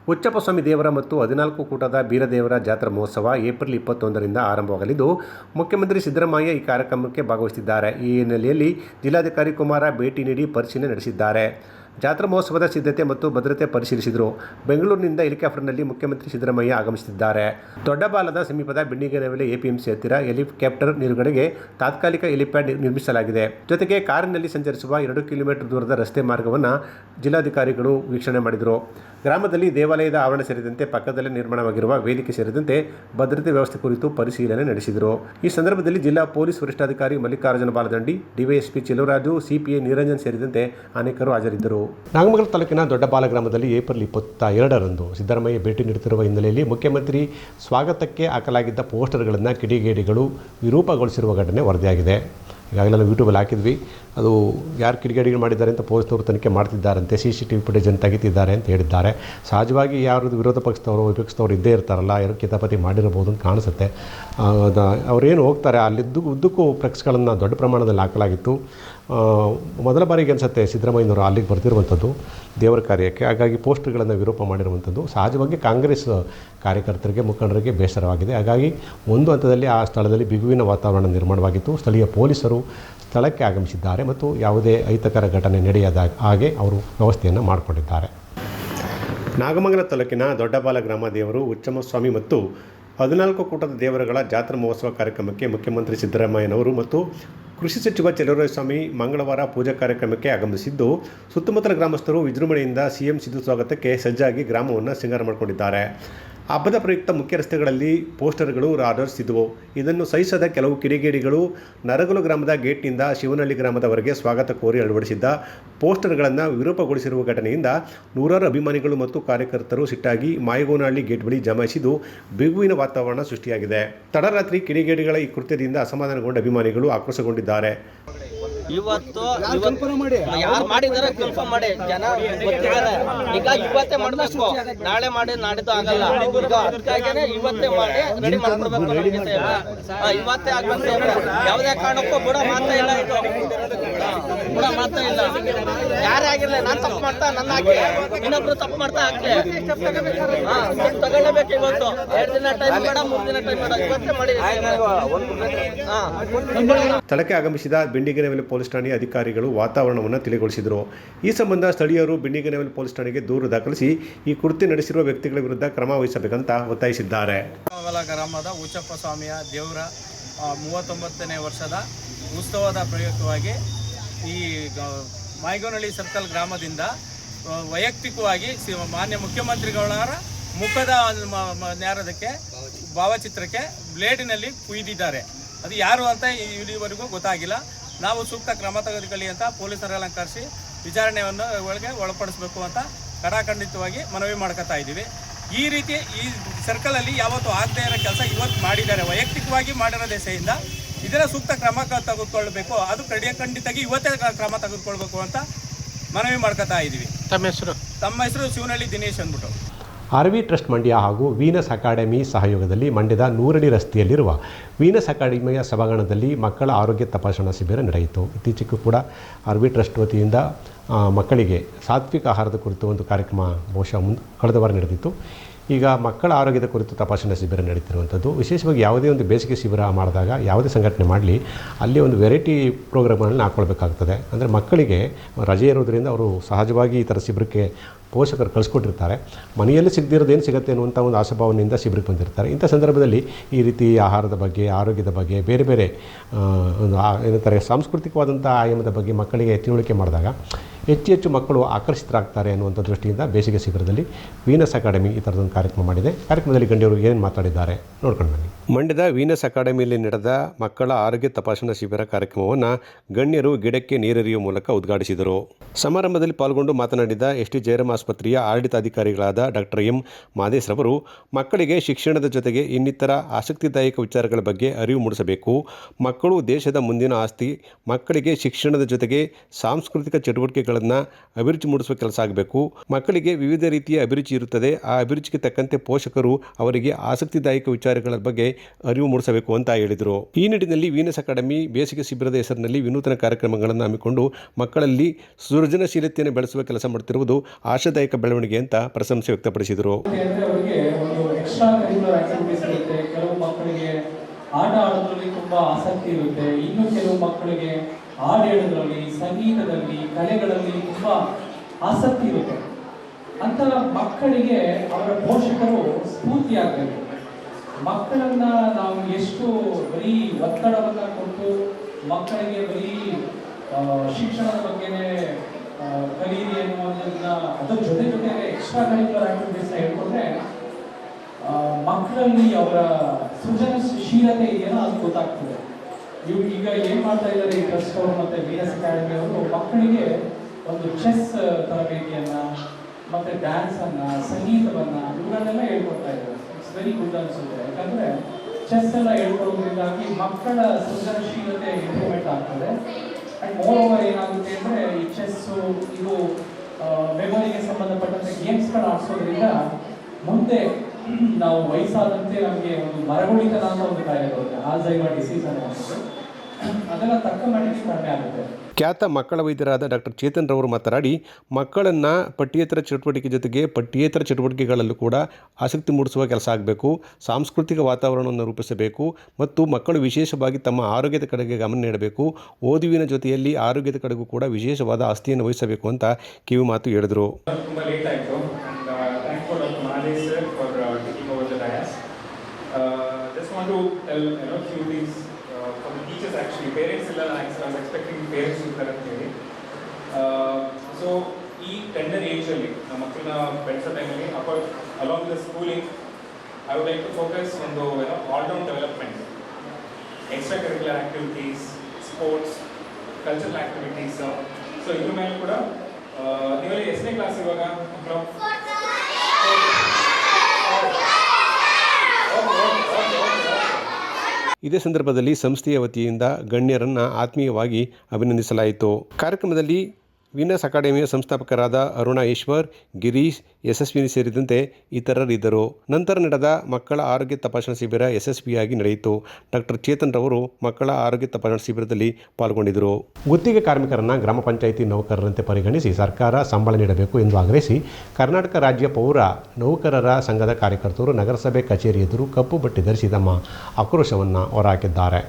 ಉಚ್ಚಪ್ಪ ಸ್ವಾಮಿ ದೇವರ ಮತ್ತು ಹದಿನಾಲ್ಕು ಕೂಟದ ಬೀರದೇವರ ಜಾತ್ರಾ ಮಹೋತ್ಸವ ಏಪ್ರಿಲ್ ಇಪ್ಪತ್ತೊಂದರಿಂದ ಆರಂಭವಾಗಲಿದ್ದು, ಮುಖ್ಯಮಂತ್ರಿ ಸಿದ್ದರಾಮಯ್ಯ ಈ ಕಾರ್ಯಕ್ರಮಕ್ಕೆ ಭಾಗವಹಿಸಿದ್ದಾರೆ. ಈ ಹಿನ್ನೆಲೆಯಲ್ಲಿ ಜಿಲ್ಲಾಧಿಕಾರಿ ಕುಮಾರ ಭೇಟಿ ನೀಡಿ ಪರಿಶೀಲನೆ ನಡೆಸಿದ್ದಾರೆ. ಜಾತ್ರಾ ಮಹೋತ್ಸವದ ಸಿದ್ಧತೆ ಮತ್ತು ಭದ್ರತೆ ಪರಿಶೀಲಿಸಿದರು. ಬೆಂಗಳೂರಿನಿಂದ ಹೆಲಿಕಾಪ್ಟರ್ನಲ್ಲಿ ಮುಖ್ಯಮಂತ್ರಿ ಸಿದ್ದರಾಮಯ್ಯ ಆಗಮಿಸುತ್ತಿದ್ದಾರೆ ದೊಡ್ಡಬಾಲದ ಸಮೀಪದ ಬಿಣ್ಣಿಗನವೆಲೆ ಎಪಿಎಂಸಿ ಹತ್ತಿರ ಹೆಲಿಕಾಪ್ಟರ್ ನಿಲುಗಡೆಗೆ ತಾತ್ಕಾಲಿಕ ಹೆಲಿಪ್ಯಾಡ್ ನಿರ್- ನಿರ್ಮಿಸಲಾಗಿದೆ. ಜೊತೆಗೆ ಕಾರಿನಲ್ಲಿ ಸಂಚರಿಸುವ ಎರಡು ಕಿಲೋಮೀಟರ್ ದೂರದ ರಸ್ತೆ ಮಾರ್ಗವನ್ನು ಜಿಲ್ಲಾಧಿಕಾರಿಗಳು ವೀಕ್ಷಣೆ ಮಾಡಿದರು. ಗ್ರಾಮದಲ್ಲಿ ದೇವಾಲಯದ ಆವರಣ ಸೇರಿದಂತೆ ಪಕ್ಕದಲ್ಲೇ ನಿರ್ಮಾಣವಾಗಿರುವ ವೇದಿಕೆ ಸೇರಿದಂತೆ ಭದ್ರತೆ ವ್ಯವಸ್ಥೆ ಕುರಿತು ಪರಿಶೀಲನೆ ನಡೆಸಿದರು. ಈ ಸಂದರ್ಭದಲ್ಲಿ ಜಿಲ್ಲಾ ಪೊಲೀಸ್ ವರಿಷ್ಠಾಧಿಕಾರಿ ಮಲ್ಲಿಕಾರ್ಜುನ ಬಾಲದಂಡಿ, ಡಿವೈಎಸ್ಪಿ ಚೆಲುವರಾಜು ಸಿಪಿಐ ನಿರಂಜನ್ ಸೇರಿದಂತೆ ಅನೇಕರು ಹಾಜರಿದ್ದರು. ನಾಗಮಂಗಲ ತಾಲೂಕಿನ ದೊಡ್ಡಬಾಲ ಗ್ರಾಮದಲ್ಲಿ ಏಪ್ರಿಲ್ ಇಪ್ಪತ್ತ ಎರಡರಂದು ಸಿದ್ದರಾಮಯ್ಯ ಭೇಟಿ ನೀಡುತ್ತಿರುವ ಹಿನ್ನೆಲೆಯಲ್ಲಿ ಮುಖ್ಯಮಂತ್ರಿ ಸ್ವಾಗತಕ್ಕೆ ಹಾಕಲಾಗಿದ್ದ ಪೋಸ್ಟರ್ಗಳನ್ನು ಕಿಡಿಗೇಡಿಗಳು ವಿರೂಪಗೊಳಿಸಿರುವ ಘಟನೆ ವರದಿಯಾಗಿದೆ. ಈಗಾಗಲೇ ನಾವು ಯೂಟ್ಯೂಬಲ್ಲಿ ಹಾಕಿದ್ವಿ. ಅದು ಯಾರು ಕಿಡಿಗೇಡಿಗಳು ಮಾಡಿದ್ದಾರೆ ಅಂತ ಪೊಲೀಸ್ನವರು ತನಿಖೆ ಮಾಡ್ತಿದ್ದಾರಂತೆ, ಸಿ ಸಿ ಟಿ ವಿ ಫುಟೇಜನ್ನು ತೆಗಿತಿದ್ದಾರೆ ಅಂತ ಹೇಳಿದ್ದಾರೆ. ಸಹಜವಾಗಿ ಯಾರು ವಿರೋಧ ಪಕ್ಷದವರು, ವಿಪಕ್ಷದವರು ಇದ್ದೇ ಇರ್ತಾರಲ್ಲ, ಯಾರು ಕಿತಾಪತಿ ಮಾಡಿರಬಹುದು ಅಂತ ಕಾಣಿಸುತ್ತೆ. ಅವರೇನು ಹೋಗ್ತಾರೆ, ಅಲ್ಲಿದ್ದು ಉದ್ದಕ್ಕೂ ಫ್ಲೆಕ್ಸ್ಗಳನ್ನು ದೊಡ್ಡ ಪ್ರಮಾಣದಲ್ಲಿ ಹಾಕಲಾಗಿತ್ತು. ಮೊದಲ ಬಾರಿಗೆ ಅನಿಸುತ್ತೆ ಸಿದ್ದರಾಮಯ್ಯನವರು ಅಲ್ಲಿಗೆ ಬರ್ತಿರುವಂಥದ್ದು ದೇವರ ಕಾರ್ಯಕ್ಕೆ. ಹಾಗಾಗಿ ಪೋಸ್ಟ್ಗಳನ್ನು ವಿರೂಪ ಮಾಡಿರುವಂಥದ್ದು ಸಹಜವಾಗಿ ಕಾಂಗ್ರೆಸ್ ಕಾರ್ಯಕರ್ತರಿಗೆ, ಮುಖಂಡರಿಗೆ ಬೇಸರವಾಗಿದೆ. ಹಾಗಾಗಿ ಒಂದು ಹಂತದಲ್ಲಿ ಆ ಸ್ಥಳದಲ್ಲಿ ಬಿಗುವಿನ ವಾತಾವರಣ ನಿರ್ಮಾಣವಾಗಿತ್ತು. ಸ್ಥಳೀಯ ಪೊಲೀಸರು ಸ್ಥಳಕ್ಕೆ ಆಗಮಿಸಿದ್ದಾರೆ ಮತ್ತು ಯಾವುದೇ ಅಹಿತಕರ ಘಟನೆ ನಡೆಯದ ಹಾಗೆ ಅವರು ವ್ಯವಸ್ಥೆಯನ್ನು ಮಾಡಿಕೊಂಡಿದ್ದಾರೆ. ನಾಗಮಂಗಲ ತಾಲೂಕಿನ ದೊಡ್ಡಬಾಲ ಗ್ರಾಮ ದೇವರು ಉಚ್ಚಮಸ್ವಾಮಿ ಮತ್ತು ಹದಿನಾಲ್ಕು ಕೂಟದ ದೇವರುಗಳ ಜಾತ್ರಾ ಮಹೋತ್ಸವ ಕಾರ್ಯಕ್ರಮಕ್ಕೆ ಮುಖ್ಯಮಂತ್ರಿ ಸಿದ್ದರಾಮಯ್ಯನವರು ಮತ್ತು ಕೃಷಿ ಸಚಿವ ಸ್ವಾಮಿ ಮಂಗಳವಾರ ಪೂಜಾ ಕಾರ್ಯಕ್ರಮಕ್ಕೆ ಆಗಮಿಸಿದ್ದು, ಸುತ್ತಮುತ್ತಲ ಗ್ರಾಮಸ್ಥರು ವಿಜೃಂಭಣೆಯಿಂದ ಸಿಎಂ ಸಿದ್ದು ಸ್ವಾಗತಕ್ಕೆ ಸಜ್ಜಾಗಿ ಗ್ರಾಮವನ್ನು ಸಿಂಗಾರ ಮಾಡಿಕೊಂಡಿದ್ದಾರೆ. ಹಬ್ಬದ ಪ್ರಯುಕ್ತ ಮುಖ್ಯ ರಸ್ತೆಗಳಲ್ಲಿ ಪೋಸ್ಟರ್ಗಳು, ರಾಡರ್ಸ್ ಇದ್ದವು ಇದನ್ನು ಸಹಿಸದ ಕೆಲವು ಕಿಡಿಗೇಡಿಗಳು ನರಗಲು ಗ್ರಾಮದ ಗೇಟ್ನಿಂದ ಶಿವನಹಳ್ಳಿ ಗ್ರಾಮದವರೆಗೆ ಸ್ವಾಗತ ಕೋರಿ ಅಳವಡಿಸಿದ್ದ ಪೋಸ್ಟರ್ಗಳನ್ನು ವಿರೂಪಗೊಳಿಸಿರುವ ಘಟನೆಯಿಂದ ನೂರಾರು ಅಭಿಮಾನಿಗಳು ಮತ್ತು ಕಾರ್ಯಕರ್ತರು ಸಿಟ್ಟಾಗಿ ಮಾಯಗೋನಹಳ್ಳಿ ಗೇಟ್ ಬಳಿ ಜಮಾಯಿಸಿದ್ದು ಬಿಗುವಿನ ವಾತಾವರಣ ಸೃಷ್ಟಿಯಾಗಿದೆ. ತಡರಾತ್ರಿ ಕಿಡಿಗೇಡಿಗಳ ಈ ಕೃತ್ಯದಿಂದ ಅಸಮಾಧಾನಗೊಂಡ ಅಭಿಮಾನಿಗಳು ಆಕ್ರೋಶಗೊಂಡಿದ್ದಾರೆ. ಇವತ್ತು ಇವತ್ತು ಯಾರು ಮಾಡಿದಾರೆ ಕನ್ಫರ್ಮ್ ಮಾಡಿ. ಜನ ಗೊತ್ತಿದ್ದಾರೆ. ಈಗ ಇವತ್ತೇ ಮಾಡ್ಬೇಕು. ನಾಳೆ ಮಾಡಿ ನಾಡಿದ್ದು ಆಗಲ್ಲ. ಈಗ ಅದಕ್ಕಾಗೇನೆ ಇವತ್ತೇ ಮಾಡಿ ರೆಡಿ ಮಾಡ್ಕೊಡ್ಬೇಕು ಇವತ್ತೇ ಆಗ್ಬೇಕು ಯಾವುದೇ ಕಾರಣಕ್ಕೂ ಬುಡ ಮಾತಾ ಇಲ್ಲ ಇದು. ಬುಡ ಮಾತಾ ಇಲ್ಲ. ಯಾರೇ ಆಗಿರ್ಲಿ ನಾನ್ ತಪ್ಪು ಮಾಡ್ತಾ ನನ್ನ ಹಾಕಿ ಇನ್ನೊಬ್ರು ತಪ್ಪು ಮಾಡ್ತಾ ಹಾಕ್ಲಿ. ತಗೊಳ್ಳಬೇಕು ಇವತ್ತು. ಎರಡು ದಿನ ಟೈಮ್ ಬೇಡ ಮೂರು ದಿನ ಟೈಮ್ ಬೇಡ. ಇವತ್ತೇ ಮಾಡಿ ಸ್ಥಳಕ್ಕೆ ಆಗಮಿಸಿದ ಬಿಂಡಿಗೆನವೆಲೆ ಪೊಲೀಸ್ ಠಾಣೆಯ ಅಧಿಕಾರಿಗಳು ವಾತಾವರಣವನ್ನು ತಿಳಿಗೊಳಿಸಿದರು. ಈ ಸಂಬಂಧ ಸ್ಥಳೀಯರು ಬಿಂಡಿಗೆನವೆಲೆ ಪೊಲೀಸ್ ಠಾಣೆಗೆ ದೂರು ದಾಖಲಿಸಿ ಈ ಕೃತ್ಯ ನಡೆಸಿರುವ ವ್ಯಕ್ತಿಗಳ ವಿರುದ್ಧ ಕ್ರಮ ವಹಿಸಬೇಕಂತ ಒತ್ತಾಯಿಸಿದ್ದಾರೆ. ಗ್ರಾಮದ ಉಚ್ಚಪ್ಪ ಸ್ವಾಮಿಯ ದೇವರ ಮೂವತ್ತೊಂಬತ್ತನೇ ವರ್ಷದ ಉತ್ಸವದ ಪ್ರಯುಕ್ತವಾಗಿ ಈ ಮಾಯಗೋನಹಳ್ಳಿ ಸರ್ಕಲ್ ಗ್ರಾಮದಿಂದ ವೈಯಕ್ತಿಕವಾಗಿ ಮಾನ್ಯ ಮುಖ್ಯಮಂತ್ರಿಗಳವರ ಮುಖದ ನೇರದಕ್ಕೆ ಭಾವಚಿತ್ರಕ್ಕೆ ಬ್ಲೇಡಿನಲ್ಲಿ ಕುಯ್ದಿದ್ದಾರೆ. ಅದು ಯಾರು ಅಂತ ಇಲ್ಲಿವರೆಗೂ ಗೊತ್ತಾಗಿಲ್ಲ. ನಾವು ಸೂಕ್ತ ಕ್ರಮ ತೆಗೆದುಕೊಳ್ಳಿ ಅಂತ ಪೊಲೀಸರೆಲ್ಲ ಕರೆಸಿ ವಿಚಾರಣೆಯನ್ನು ಒಳಗೆ ಒಳಪಡಿಸಬೇಕು ಅಂತ ಕಡಾಖಂಡಿತವಾಗಿ ಮನವಿ ಮಾಡ್ಕೊತಾ ಇದ್ದೀವಿ. ಈ ರೀತಿ ಈ ಸರ್ಕಲ್ ಅಲ್ಲಿ ಯಾವತ್ತು ಆಗದೇ ಇರೋ ಕೆಲಸ ಇವತ್ತು ಮಾಡಿದ್ದಾರೆ. ವೈಯಕ್ತಿಕವಾಗಿ ಮಾಡಿರೋ ದೆಸೆಯಿಂದ ಇದರ ಸೂಕ್ತ ಕ್ರಮ ತೆಗೆದುಕೊಳ್ಬೇಕು ಅದು ಕಡಿಯ ಖಂಡಿತಾಗಿ ಇವತ್ತೇ ಕ್ರಮ ತೆಗೆದುಕೊಳ್ಬೇಕು ಅಂತ ಮನವಿ ಮಾಡ್ಕೊತಾ ಇದ್ದೀವಿ. ತಮ್ಮ ಹೆಸರು? ತಮ್ಮ ಹೆಸರು ಶಿವನಹಳ್ಳಿ ದಿನೇಶ್ ಅಂದ್ಬಿಟ್ಟು. ಆರ್ ವಿ ಟ್ರಸ್ಟ್ ಮಂಡ್ಯ ಹಾಗೂ ವೀನಸ್ ಅಕಾಡೆಮಿ ಸಹಯೋಗದಲ್ಲಿ ಮಂಡ್ಯದ ನೂರಡಿ ರಸ್ತೆಯಲ್ಲಿರುವ ವೀನಸ್ ಅಕಾಡೆಮಿಯ ಸಭಾಂಗಣದಲ್ಲಿ ಮಕ್ಕಳ ಆರೋಗ್ಯ ತಪಾಸಣಾ ಶಿಬಿರ ನಡೆಯಿತು. ಇತ್ತೀಚೆಗೂ ಕೂಡ ಆರ್ ಟ್ರಸ್ಟ್ ವತಿಯಿಂದ ಮಕ್ಕಳಿಗೆ ಸಾತ್ವಿಕ ಆಹಾರದ ಕುರಿತು ಒಂದು ಕಾರ್ಯಕ್ರಮ ಬಹುಶಃ ಮುಂದೆ, ಕಳೆದ ವಾರ ನಡೆದಿತ್ತು. ಈಗ ಮಕ್ಕಳ ಆರೋಗ್ಯದ ಕುರಿತು ತಪಾಸಣಾ ಶಿಬಿರ ನಡೀತಿರುವಂಥದ್ದು ವಿಶೇಷವಾಗಿ ಯಾವುದೇ ಒಂದು ಬೇಸಿಗೆ ಶಿಬಿರ ಮಾಡಿದಾಗ ಯಾವುದೇ ಸಂಘಟನೆ ಮಾಡಲಿ, ಅಲ್ಲಿ ಒಂದು ವೆರೈಟಿ ಪ್ರೋಗ್ರಾಮ್ಗಳನ್ನ ಹಾಕ್ಕೊಳ್ಬೇಕಾಗ್ತದೆ ಅಂದರೆ ಮಕ್ಕಳಿಗೆ ರಜೆ ಇರೋದರಿಂದ ಅವರು ಸಹಜವಾಗಿ ಈ ಥರ ಶಿಬಿರಕ್ಕೆ ಪೋಷಕರು ಕಳಿಸ್ಕೊಟ್ಟಿರ್ತಾರೆ. ಮನೆಯಲ್ಲಿ ಸಿಗದಿರೋದು ಏನು ಸಿಗುತ್ತೆ ಅನ್ನುವಂಥ ಒಂದು ಆಶಾಭಾವನೆಯಿಂದ ಶಿಬಿರಕ್ಕೆ ಬಂದಿರ್ತಾರೆ. ಇಂಥ ಸಂದರ್ಭದಲ್ಲಿ ಈ ರೀತಿ ಆಹಾರದ ಬಗ್ಗೆ, ಆರೋಗ್ಯದ ಬಗ್ಗೆ, ಬೇರೆ ಬೇರೆ ಒಂದು ಏನಂತಾರೆ ಸಾಂಸ್ಕೃತಿಕವಾದಂಥ ಆಯಾಮದ ಬಗ್ಗೆ ಮಕ್ಕಳಿಗೆ ತಿಳುವಳಿಕೆ ಮಾಡಿದಾಗ ಹೆಚ್ಚು ಹೆಚ್ಚು ಮಕ್ಕಳು ಆಕರ್ಷಿತರಾಗ್ತಾರೆ ಅನ್ನುವಂಥ ದೃಷ್ಟಿಯಿಂದ ಬೇಸಿಗೆ ಶಿಬಿರದಲ್ಲಿ ವೀನಸ್ ಅಕಾಡೆಮಿ ಈ ಥರದೊಂದು ಕಾರ್ಯಕ್ರಮ ಮಾಡಿದೆ. ಕಾರ್ಯಕ್ರಮದಲ್ಲಿ ಗಣ್ಯರು ಏನು ಮಾತಾಡಿದ್ದಾರೆ ನೋಡ್ಕೊಂಡು ಬನ್ನಿ. ಮಂಡ್ಯದ ವೀನಸ್ ಅಕಾಡೆಮಿಯಲ್ಲಿ ನಡೆದ ಮಕ್ಕಳ ಆರೋಗ್ಯ ತಪಾಸಣಾ ಶಿಬಿರ ಕಾರ್ಯಕ್ರಮವನ್ನು ಗಣ್ಯರು ಗಿಡಕ್ಕೆ ನೀರೆರೆಯುವ ಮೂಲಕ ಉದ್ಘಾಟಿಸಿದರು. ಸಮಾರಂಭದಲ್ಲಿ ಪಾಲ್ಗೊಂಡು ಮಾತನಾಡಿದ ಎಸ್ ಟಿ ಜಯರಾಮ್ ಆಸ್ಪತ್ರೆಯ ಆಡಳಿತಾಧಿಕಾರಿಗಳಾದ ಡಾಕ್ಟರ್ ಎಂ ಮಾದೇಶ್ ರವರು, ಮಕ್ಕಳಿಗೆ ಶಿಕ್ಷಣದ ಜೊತೆಗೆ ಇನ್ನಿತರ ಆಸಕ್ತಿದಾಯಕ ವಿಚಾರಗಳ ಬಗ್ಗೆ ಅರಿವು ಮೂಡಿಸಬೇಕು. ಮಕ್ಕಳು ದೇಶದ ಮುಂದಿನ ಆಸ್ತಿ, ಮಕ್ಕಳಿಗೆ ಶಿಕ್ಷಣದ ಜೊತೆಗೆ ಸಾಂಸ್ಕೃತಿಕ ಅಭಿರುಚಿ ಮೂಡಿಸುವ ಕೆಲಸ ಆಗಬೇಕು. ಮಕ್ಕಳಿಗೆ ವಿವಿಧ ರೀತಿಯ ಅಭಿರುಚಿ ಇರುತ್ತದೆ. ಆ ಅಭಿರುಚಿಗೆ ತಕ್ಕಂತೆ ಪೋಷಕರು ಅವರಿಗೆ ಆಸಕ್ತಿದಾಯಕ ವಿಚಾರಗಳ ಬಗ್ಗೆ ಅರಿವು ಮೂಡಿಸಬೇಕು ಅಂತ ಹೇಳಿದರು. ಈ ನಿಟ್ಟಿನಲ್ಲಿ ವೀನಸ್ ಅಕಾಡೆಮಿ ಬೇಸಿಗೆ ಶಿಬಿರದ ಹೆಸರಿನಲ್ಲಿ ವಿನೂತನ ಕಾರ್ಯಕ್ರಮಗಳನ್ನು ಹಮ್ಮಿಕೊಂಡು ಮಕ್ಕಳಲ್ಲಿ ಸೃಜನಶೀಲತೆಯನ್ನು ಬೆಳೆಸುವ ಕೆಲಸ ಮಾಡುತ್ತಿರುವುದು ಆಶಾದಾಯಕ ಬೆಳವಣಿಗೆ ಅಂತ ಪ್ರಶಂಸೆ ವ್ಯಕ್ತಪಡಿಸಿದರು. ಆಟ ಆಡೋದ್ರಲ್ಲಿ ತುಂಬಾ ಆಸಕ್ತಿ ಇರುತ್ತೆ. ಇನ್ನು ಕೆಲವು ಮಕ್ಕಳಿಗೆ ಹಾಡು ಸಂಗೀತದಲ್ಲಿ, ಕಲೆಗಳಲ್ಲಿ ತುಂಬಾ ಆಸಕ್ತಿ ಇರುತ್ತೆ. ಅಂತ ಮಕ್ಕಳಿಗೆ ಅವರ ಪೋಷಕರು ಸ್ಫೂರ್ತಿಯಾಗಬೇಕು. ಮಕ್ಕಳನ್ನ ನಾವು ಎಷ್ಟು ಬರೀ ಒತ್ತಡವನ್ನ ಕೊಟ್ಟು ಮಕ್ಕಳಿಗೆ ಬರೀ ಶಿಕ್ಷಣದ ಬಗ್ಗೆನೇ ಕಲೀರಿ ಅನ್ನುವಂಥದ್ದನ್ನ ಅದರ ಜೊತೆ ಜೊತೆಗೆ ಎಕ್ಸ್ಟ್ರಾ ಕರಿಕ್ಯುಲರ್ ಆಕ್ಟಿವಿಟೀಸ್ ಹೇಳ್ಕೊಂಡ್ರೆ ಮಕ್ಕಳಲ್ಲಿ ಅವರ ಸೃಜನಶೀಲತೆ ಏನೋ ಅದು ಗೊತ್ತಾಗ್ತದೆ. ಇವು ಈಗ ಏನ್ ಮಾಡ್ತಾ ಇದ್ದಾರೆ ಈ ಟ್ರಸ್ಟ್ ಅವರು ಮತ್ತೆ ಎಸ್ ಅಕಾಡೆಮಿ ಅವರು? ಮಕ್ಕಳಿಗೆ ಒಂದು ಚೆಸ್ ತರಬೇತಿಯನ್ನ ಮತ್ತೆ ಡ್ಯಾನ್ಸ್ ಅನ್ನ, ಸಂಗೀತವನ್ನ ಇವುಗಳನ್ನೆಲ್ಲ ಹೇಳ್ಕೊಡ್ತಾ ಇದ್ದಾರೆ. ಇಟ್ಸ್ ವೆರಿ ಗುಡ್ ಅನ್ಸುತ್ತೆ. ಯಾಕಂದ್ರೆ ಚೆಸ್ ಎಲ್ಲ ಹೇಳ್ಕೊಡೋದ್ರಿಂದಾಗಿ ಮಕ್ಕಳ ಸೃಜನಶೀಲತೆ ಇಂಪ್ರೂವ್ಮೆಂಟ್ ಆಗ್ತದೆ. ಅಂಡ್ ಮೋರ್ ಓವರ್ ಏನಾಗುತ್ತೆ ಅಂದ್ರೆ ಈ ಚೆಸ್ ಇದು ಮೆಮೊರಿಗೆ ಸಂಬಂಧಪಟ್ಟಂತೆ ಗೇಮ್ಸ್ಗಳು ಆಡಿಸೋದ್ರಿಂದ ಮುಂದೆ ನಾವು ವಯಸ್ಸಾದಂತೆ ನಮಗೆ ಒಂದು ಮರಗುಳಿತನ ಅಂತ ಒಂದು ಕಾಯಿಲೆ ಬರುತ್ತೆ. ಆಲ್ಝೈಮರ್ ಡಿಸೀಸ್ ಅನ್ನುವಂಥದ್ದು. ಅದೆಲ್ಲ ತಕ್ಕ ಮಟ್ಟಿಗೆ ಕಡಿಮೆ ಆಗುತ್ತೆ. ಖ್ಯಾತ ಮಕ್ಕಳ ವೈದ್ಯರಾದ ಡಾಕ್ಟರ್ ಚೇತನ್ ರವರು ಮಾತನಾಡಿ ಮಕ್ಕಳನ್ನು ಪಠ್ಯೇತರ ಚಟುವಟಿಕೆ ಜೊತೆಗೆ ಪಠ್ಯೇತರ ಚಟುವಟಿಕೆಗಳಲ್ಲೂ ಕೂಡ ಆಸಕ್ತಿ ಮೂಡಿಸುವ ಕೆಲಸ ಆಗಬೇಕು ಸಾಂಸ್ಕೃತಿಕ ವಾತಾವರಣವನ್ನು ರೂಪಿಸಬೇಕು ಮತ್ತು ಮಕ್ಕಳು ವಿಶೇಷವಾಗಿ ತಮ್ಮ ಆರೋಗ್ಯದ ಕಡೆಗೆ ಗಮನ ನೀಡಬೇಕು. ಓದುವಿನ ಜೊತೆಯಲ್ಲಿ ಆರೋಗ್ಯದ ಕಡೆಗೂ ಕೂಡ ವಿಶೇಷವಾದ ಆಸ್ತಿಯನ್ನು ವಹಿಸಬೇಕು ಅಂತ ಕಿವಿ ಮಾತು ಹೇಳಿದರು ತುಂಬ ಲೇಟ್ ಆಯಿತು and thank for doctor Mahadesh sir for taking over the dais just want to tell ಏನೋ few things for the teachers actually parents ಎಲ್ಲ ನಾನು ಎಕ್ಸ್ಪೆಕ್ಟಿಂಗ್ ಪೇರೆಂಟ್ಸ್ ಇರ್ತಾರೆ ಅಂತ ಹೇಳಿ ಸೊ ಈ ಟೆಂಡರ್ ಏಜಲ್ಲಿ ಮಕ್ಕಳನ್ನ ಬೆಳೆಸೋ ಟೈಮಲ್ಲಿ apart along the schooling I would like to focus ಒಂದು ಏನೋ all round development extra curricular activities, sports cultural activities so ಇದ್ರ ಮೇಲೆ ಕೂಡ ಆ, ನೀವೆಲ್ಲ ಎಷ್ಟನೇ ಕ್ಲಾಸ್ ಇವಾಗ ಇದೇ ಸಂದರ್ಭದಲ್ಲಿ ಸಂಸ್ಥೆಯ ವತಿಯಿಂದ ಗಣ್ಯರನ್ನು ಆತ್ಮೀಯವಾಗಿ ಅಭಿನಂದಿಸಲಾಯಿತು. ಕಾರ್ಯಕ್ರಮದಲ್ಲಿ ವೀನಸ್ ಅಕಾಡೆಮಿಯ ಸಂಸ್ಥಾಪಕರಾದ ಅರುಣ ಈಶ್ವರ್, ಗಿರೀಶ್, ಯಶಸ್ವಿನಿ ಸೇರಿದಂತೆ ಇತರರಿದ್ದರು. ನಂತರ ನಡೆದ ಮಕ್ಕಳ ಆರೋಗ್ಯ ತಪಾಸಣಾ ಶಿಬಿರ ಯಶಸ್ವಿಯಾಗಿ ನಡೆಯಿತು. ಡಾಕ್ಟರ್ ಚೇತನ್ ರವರು ಮಕ್ಕಳ ಆರೋಗ್ಯ ತಪಾಸಣಾ ಶಿಬಿರದಲ್ಲಿ ಪಾಲ್ಗೊಂಡಿದ್ದರು. ಗುತ್ತಿಗೆ ಕಾರ್ಮಿಕರನ್ನು ಗ್ರಾಮ ಪಂಚಾಯಿತಿ ನೌಕರರಂತೆ ಪರಿಗಣಿಸಿ ಸರ್ಕಾರ ಸಂಬಳ ನೀಡಬೇಕು ಎಂದು ಆಗ್ರಹಿಸಿ ಕರ್ನಾಟಕ ರಾಜ್ಯ ಪೌರ ನೌಕರರ ಸಂಘದ ಕಾರ್ಯಕರ್ತರು ನಗರಸಭೆ ಕಚೇರಿ ಎದುರು ಕಪ್ಪು ಬಟ್ಟೆ ಧರಿಸಿ ತಮ್ಮ ಆಕ್ರೋಶವನ್ನು ಹೊರಹಾಕಿದ್ದಾರೆ.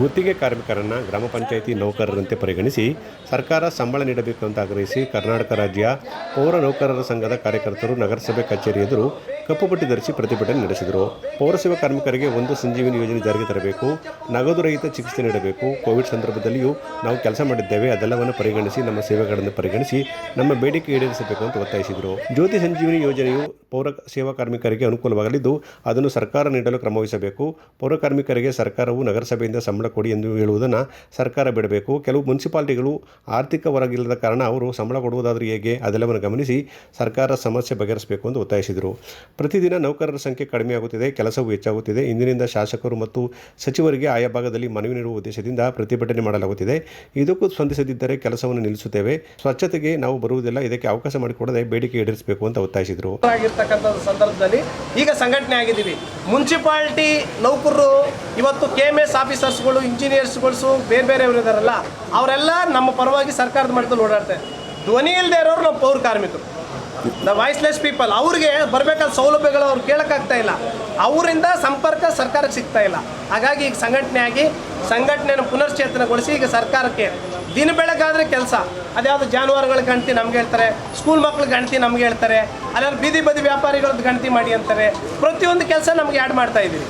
ಗುತ್ತಿಗೆ ಕಾರ್ಮಿಕರನ್ನು ಗ್ರಾಮ ಪಂಚಾಯಿತಿ ನೌಕರರಂತೆ ಪರಿಗಣಿಸಿ ಸರ್ಕಾರ ಸಂಬಳ ನೀಡಬೇಕು ಅಂತ ಆಗ್ರಹಿಸಿ ಕರ್ನಾಟಕ ರಾಜ್ಯ ಪೌರ ನೌಕರರ ಸಂಘದ ಕಾರ್ಯಕರ್ತರು ನಗರಸಭೆ ಕಚೇರಿ ಎದುರು ಕಪ್ಪು ಪಟ್ಟಿ ಧರಿಸಿ ಪ್ರತಿಭಟನೆ ನಡೆಸಿದರು. ಪೌರಸೇವಾ ಕಾರ್ಮಿಕರಿಗೆ ಒಂದು ಸಂಜೀವಿನಿ ಯೋಜನೆ ಜಾರಿಗೆ ತರಬೇಕು, ನಗದು ರಹಿತ ಚಿಕಿತ್ಸೆ ನೀಡಬೇಕು. ಕೋವಿಡ್ ಸಂದರ್ಭದಲ್ಲಿಯೂ ನಾವು ಕೆಲಸ ಮಾಡಿದ್ದೇವೆ, ಅದೆಲ್ಲವನ್ನು ಪರಿಗಣಿಸಿ ನಮ್ಮ ಸೇವೆಗಳನ್ನು ಪರಿಗಣಿಸಿ ನಮ್ಮ ಬೇಡಿಕೆ ಈಡೇರಿಸಬೇಕು ಅಂತ ಒತ್ತಾಯಿಸಿದರು. ಜ್ಯೋತಿ ಸಂಜೀವಿನಿ ಯೋಜನೆಯು ಪೌರ ಸೇವಾ ಕಾರ್ಮಿಕರಿಗೆ ಅನುಕೂಲವಾಗಲಿದ್ದು, ಅದನ್ನು ಸರ್ಕಾರ ನೀಡಲು ಕ್ರಮವಹಿಸಬೇಕು. ಪೌರ ಕಾರ್ಮಿಕರಿಗೆ ಸರ್ಕಾರವು ನಗರಸಭೆಯಿಂದ ಸಂಬಳ ಕೊಡಿ ಎಂದು ಹೇಳುವುದನ್ನು ಸರ್ಕಾರ ಬಿಡಬೇಕು. ಕೆಲವು ಮುನ್ಸಿಪಾಲಿಟಿಗಳು ಆರ್ಥಿಕ ಹೊರಗಿಲ್ಲದ ಕಾರಣ ಅವರು ಸಂಬಳ ಕೊಡುವುದಾದರೂ ಹೇಗೆ? ಅದೆಲ್ಲವನ್ನು ಗಮನಿಸಿ ಸರ್ಕಾರ ಸಮಸ್ಯೆ ಬಗೆಹರಿಸಬೇಕು ಎಂದು ಒತ್ತಾಯಿಸಿದರು. ಪ್ರತಿದಿನ ನೌಕರರ ಸಂಖ್ಯೆ ಕಡಿಮೆಯಾಗುತ್ತಿದೆ ಕೆಲಸವು ಹೆಚ್ಚಾಗುತ್ತಿದೆ. ಇಂದಿನಿಂದ ಶಾಸಕರು ಮತ್ತು ಸಚಿವರಿಗೆ ಆಯಾ ಭಾಗದಲ್ಲಿ ಮನವಿ ನೀಡುವ ಉದ್ದೇಶದಿಂದ ಪ್ರತಿಭಟನೆ ಮಾಡಲಾಗುತ್ತಿದೆ. ಇದಕ್ಕೂ ಸ್ಪಂದಿಸದಿದ್ದರೆ ಕೆಲಸವನ್ನು ನಿಲ್ಲಿಸುತ್ತೇವೆ. ಸ್ವಚ್ಛತೆಗೆ ನಾವು ಬರುವುದಿಲ್ಲ, ಇದಕ್ಕೆ ಅವಕಾಶ ಮಾಡಿಕೊಡದೆ ಬೇಡಿಕೆ ಈಡೇರಿಸಬೇಕು ಅಂತ ಒತ್ತಾಯಿಸಿದರು. ಸಂದರ್ಭದಲ್ಲಿ ಈಗ ಸಂಘಟನೆ ಆಗಿದ್ದೀವಿ. ಮುನ್ಸಿಪಾಲ್ಟಿ ನೌಕರರು ಇವತ್ತು ಕೆ ಎಂ ಎಸ್ ಆಫೀಸರ್ಸ್ಗಳು ಇಂಜಿನಿಯರ್ಸ್ಗಳು ಬೇರೆ ಬೇರೆಯವರು ಇದ್ದಾರಲ್ಲ ಅವರೆಲ್ಲ ನಮ್ಮ ಪರವಾಗಿ ಸರ್ಕಾರದ ಮಟ್ಟದಲ್ಲಿ ಓಡಾಡ್ತಾರೆ. ಧ್ವನಿ ಇಲ್ಲದೆ ಇರೋರು ನಮ್ಮ ಪೌರ ಕಾರ್ಮಿಕರು. ದ ವಾಯ್ಸ್ಲೆಸ್ ಪೀಪಲ್ ಅವ್ರಿಗೆ ಬರಬೇಕಾದ ಸೌಲಭ್ಯಗಳು ಅವ್ರು ಕೇಳೋಕ್ಕಾಗ್ತಾ ಇಲ್ಲ. ಅವರಿಂದ ಸಂಪರ್ಕ ಸರ್ಕಾರಕ್ಕೆ ಸಿಗ್ತಾ ಇಲ್ಲ. ಹಾಗಾಗಿ ಈಗ ಸಂಘಟನೆ ಆಗಿ ಸಂಘಟನೆಯನ್ನು ಪುನಶ್ಚೇತನಗೊಳಿಸಿ ಈಗ ಸರ್ಕಾರಕ್ಕೆ ದಿನ ಬೆಳಗಾದರೆ ಕೆಲಸ. ಅದ್ಯಾವುದು ಜಾನುವಾರುಗಳ ಗಣತಿ ನಮ್ಗೆ ಹೇಳ್ತಾರೆ ಸ್ಕೂಲ್ ಮಕ್ಳ ಗಣತಿ ನಮ್ಗೆ ಹೇಳ್ತಾರೆ ಅಲ್ಲಾದ್ರೆ ಬೀದಿ ಬದಿ ವ್ಯಾಪಾರಿಗಳದ್ದು ಗಣತಿ ಮಾಡಿ ಅಂತಾರೆ. ಪ್ರತಿಯೊಂದು ಕೆಲಸ ನಮ್ಗೆ ಆ್ಯಡ್ ಮಾಡ್ತಾ ಇದ್ದೀವಿ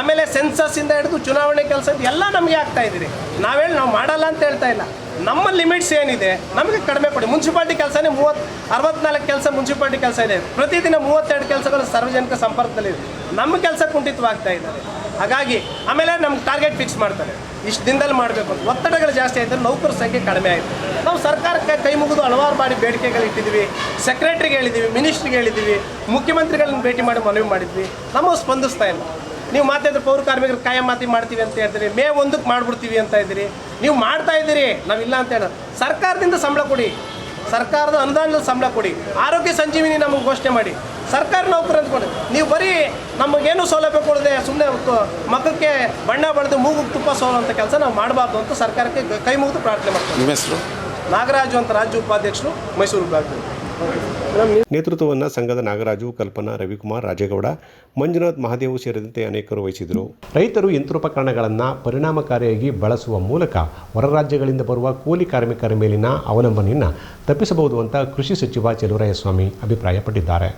ಆಮೇಲೆ ಸೆನ್ಸಸ್ ಇಂದ ಹಿಡಿದು ಚುನಾವಣೆ ಕೆಲಸ ಎಲ್ಲ ನಮಗೆ ಆಗ್ತಾ ಇದ್ದೀರಿ. ನಾವೇಳಿ ನಾವು ಮಾಡಲ್ಲ ಅಂತ ಹೇಳ್ತಾ ಇಲ್ಲ. ನಮ್ಮ ಲಿಮಿಟ್ಸ್ ಏನಿದೆ, ನಮಗೆ ಕಡಿಮೆ ಕೊಡಿ. ಮುನ್ಸಿಪಾಲ್ಟಿ ಕೆಲಸನೇ ಮೂವತ್ತು, ಅರವತ್ನಾಲ್ಕು ಕೆಲಸ ಮುನ್ಸಿಪಾಲ್ಟಿ ಕೆಲಸ ಇದೆ. ಪ್ರತಿದಿನ ಮೂವತ್ತೆರಡು ಕೆಲಸಗಳು ಸಾರ್ವಜನಿಕ ಸಂಪರ್ಕದಲ್ಲಿದೆ ನಮ್ಮ ಕೆಲಸ ಕುಂಠಿತವಾಗ್ತಾ ಇದ್ದಾರೆ. ಹಾಗಾಗಿ, ಆಮೇಲೆ ನಮ್ಗೆ ಟಾರ್ಗೆಟ್ ಫಿಕ್ಸ್ ಮಾಡ್ತಾರೆ. ಇಷ್ಟು ದಿನದಲ್ಲಿ ಮಾಡಬೇಕು ಒತ್ತಡಗಳು ಜಾಸ್ತಿ ಆಯಿತು ನೌಕರ ಸಂಖ್ಯೆ ಕಡಿಮೆ ಆಯಿತು. ನಾವು ಸರ್ಕಾರಕ್ಕೆ ಕೈ ಮುಗಿದು ಹಲವಾರು ಬಾರಿ ಬೇಡಿಕೆಗಳು ಇಟ್ಟಿದ್ವಿ ಸೆಕ್ರೆಟ್ರಿಗೆ ಹೇಳಿದ್ದೀವಿ ಮಿನಿಸ್ಟ್ರಿಗೆ ಹೇಳಿದ್ದೀವಿ. ಮುಖ್ಯಮಂತ್ರಿಗಳನ್ನ ಭೇಟಿ ಮಾಡಿ ಮನವಿ ಮಾಡಿದ್ವಿ. ನಮಗೆ ಸ್ಪಂದಿಸ್ತಾ ಇಲ್ಲ. ನೀವು ಮಾತಾಡಿದ್ರೆ ಪೌರ ಕಾರ್ಮಿಕರು ಕಾಯಂ ಮಾತಿ ಮಾಡ್ತೀವಿ ಅಂತ ಹೇಳ್ತೀರಿ ಮೇ ಒಂದಕ್ಕೆ ಮಾಡಿಬಿಡ್ತೀವಿ ಅಂತ ಇದ್ದೀರಿ. ನೀವು ಮಾಡ್ತಾ ಇದ್ದೀರಿ ನಾವಿಲ್ಲ ಅಂತ ಹೇಳೋದು. ಸರ್ಕಾರದಿಂದ ಸಂಬಳ ಕೊಡಿ. ಸರ್ಕಾರದ ಅನುದಾನದ ಸಂಬಳ ಕೊಡಿ. ಆರೋಗ್ಯ ಸಂಜೀವಿನಿ ನಮಗೆ ಘೋಷಣೆ ಮಾಡಿ. ಸರ್ಕಾರ ನೌಕರಿ ಅಂದ್ಕೊಂಡು ನೀವು ಬರೀ ನಮಗೇನು ಸೌಲಭ್ಯ ಕೊಡದೆ ಸುಮ್ಮನೆ ಮಕ್ಕಳಿಗೆ ಬಣ್ಣ ಬಳಿದು ಮೂಗು ತುಪ್ಪ ಸೋಲುವಂಥ ಕೆಲಸ ನಾವು ಮಾಡಬಾರ್ದು ಅಂತ ಸರ್ಕಾರಕ್ಕೆ ಕೈ ಮುಗಿದು ಪ್ರಾರ್ಥನೆ ಮಾಡ್ತೀವಿ. ನಿಮ್ಮ ಹೆಸರು? ನಾಗರಾಜು ಅಂತ ರಾಜ್ಯ ಉಪಾಧ್ಯಕ್ಷರು ಮೈಸೂರು ವಿಭಾಗದಲ್ಲಿ. ನೇತೃತ್ವವನ್ನು ಸಂಘದ ನಾಗರಾಜು, ಕಲ್ಪನಾ, ರವಿಕುಮಾರ್, ರಾಜೇಗೌಡ, ಮಂಜುನಾಥ್, ಮಹಾದೇವು ಸೇರಿದಂತೆ ಅನೇಕರು ವಹಿಸಿದರು ರೈತರು ಯಂತ್ರೋಪಕರಣಗಳನ್ನು ಪರಿಣಾಮಕಾರಿಯಾಗಿ ಬಳಸುವ ಮೂಲಕ ಹೊರ ರಾಜ್ಯಗಳಿಂದ ಬರುವ ಕೂಲಿ ಕಾರ್ಮಿಕರ ಮೇಲಿನ ಅವಲಂಬನೆಯನ್ನು ತಪ್ಪಿಸಬಹುದು ಅಂತ ಕೃಷಿ ಸಚಿವ ಚೆಲುವರಾಯಸ್ವಾಮಿ ಅಭಿಪ್ರಾಯಪಟ್ಟಿದ್ದಾರೆ.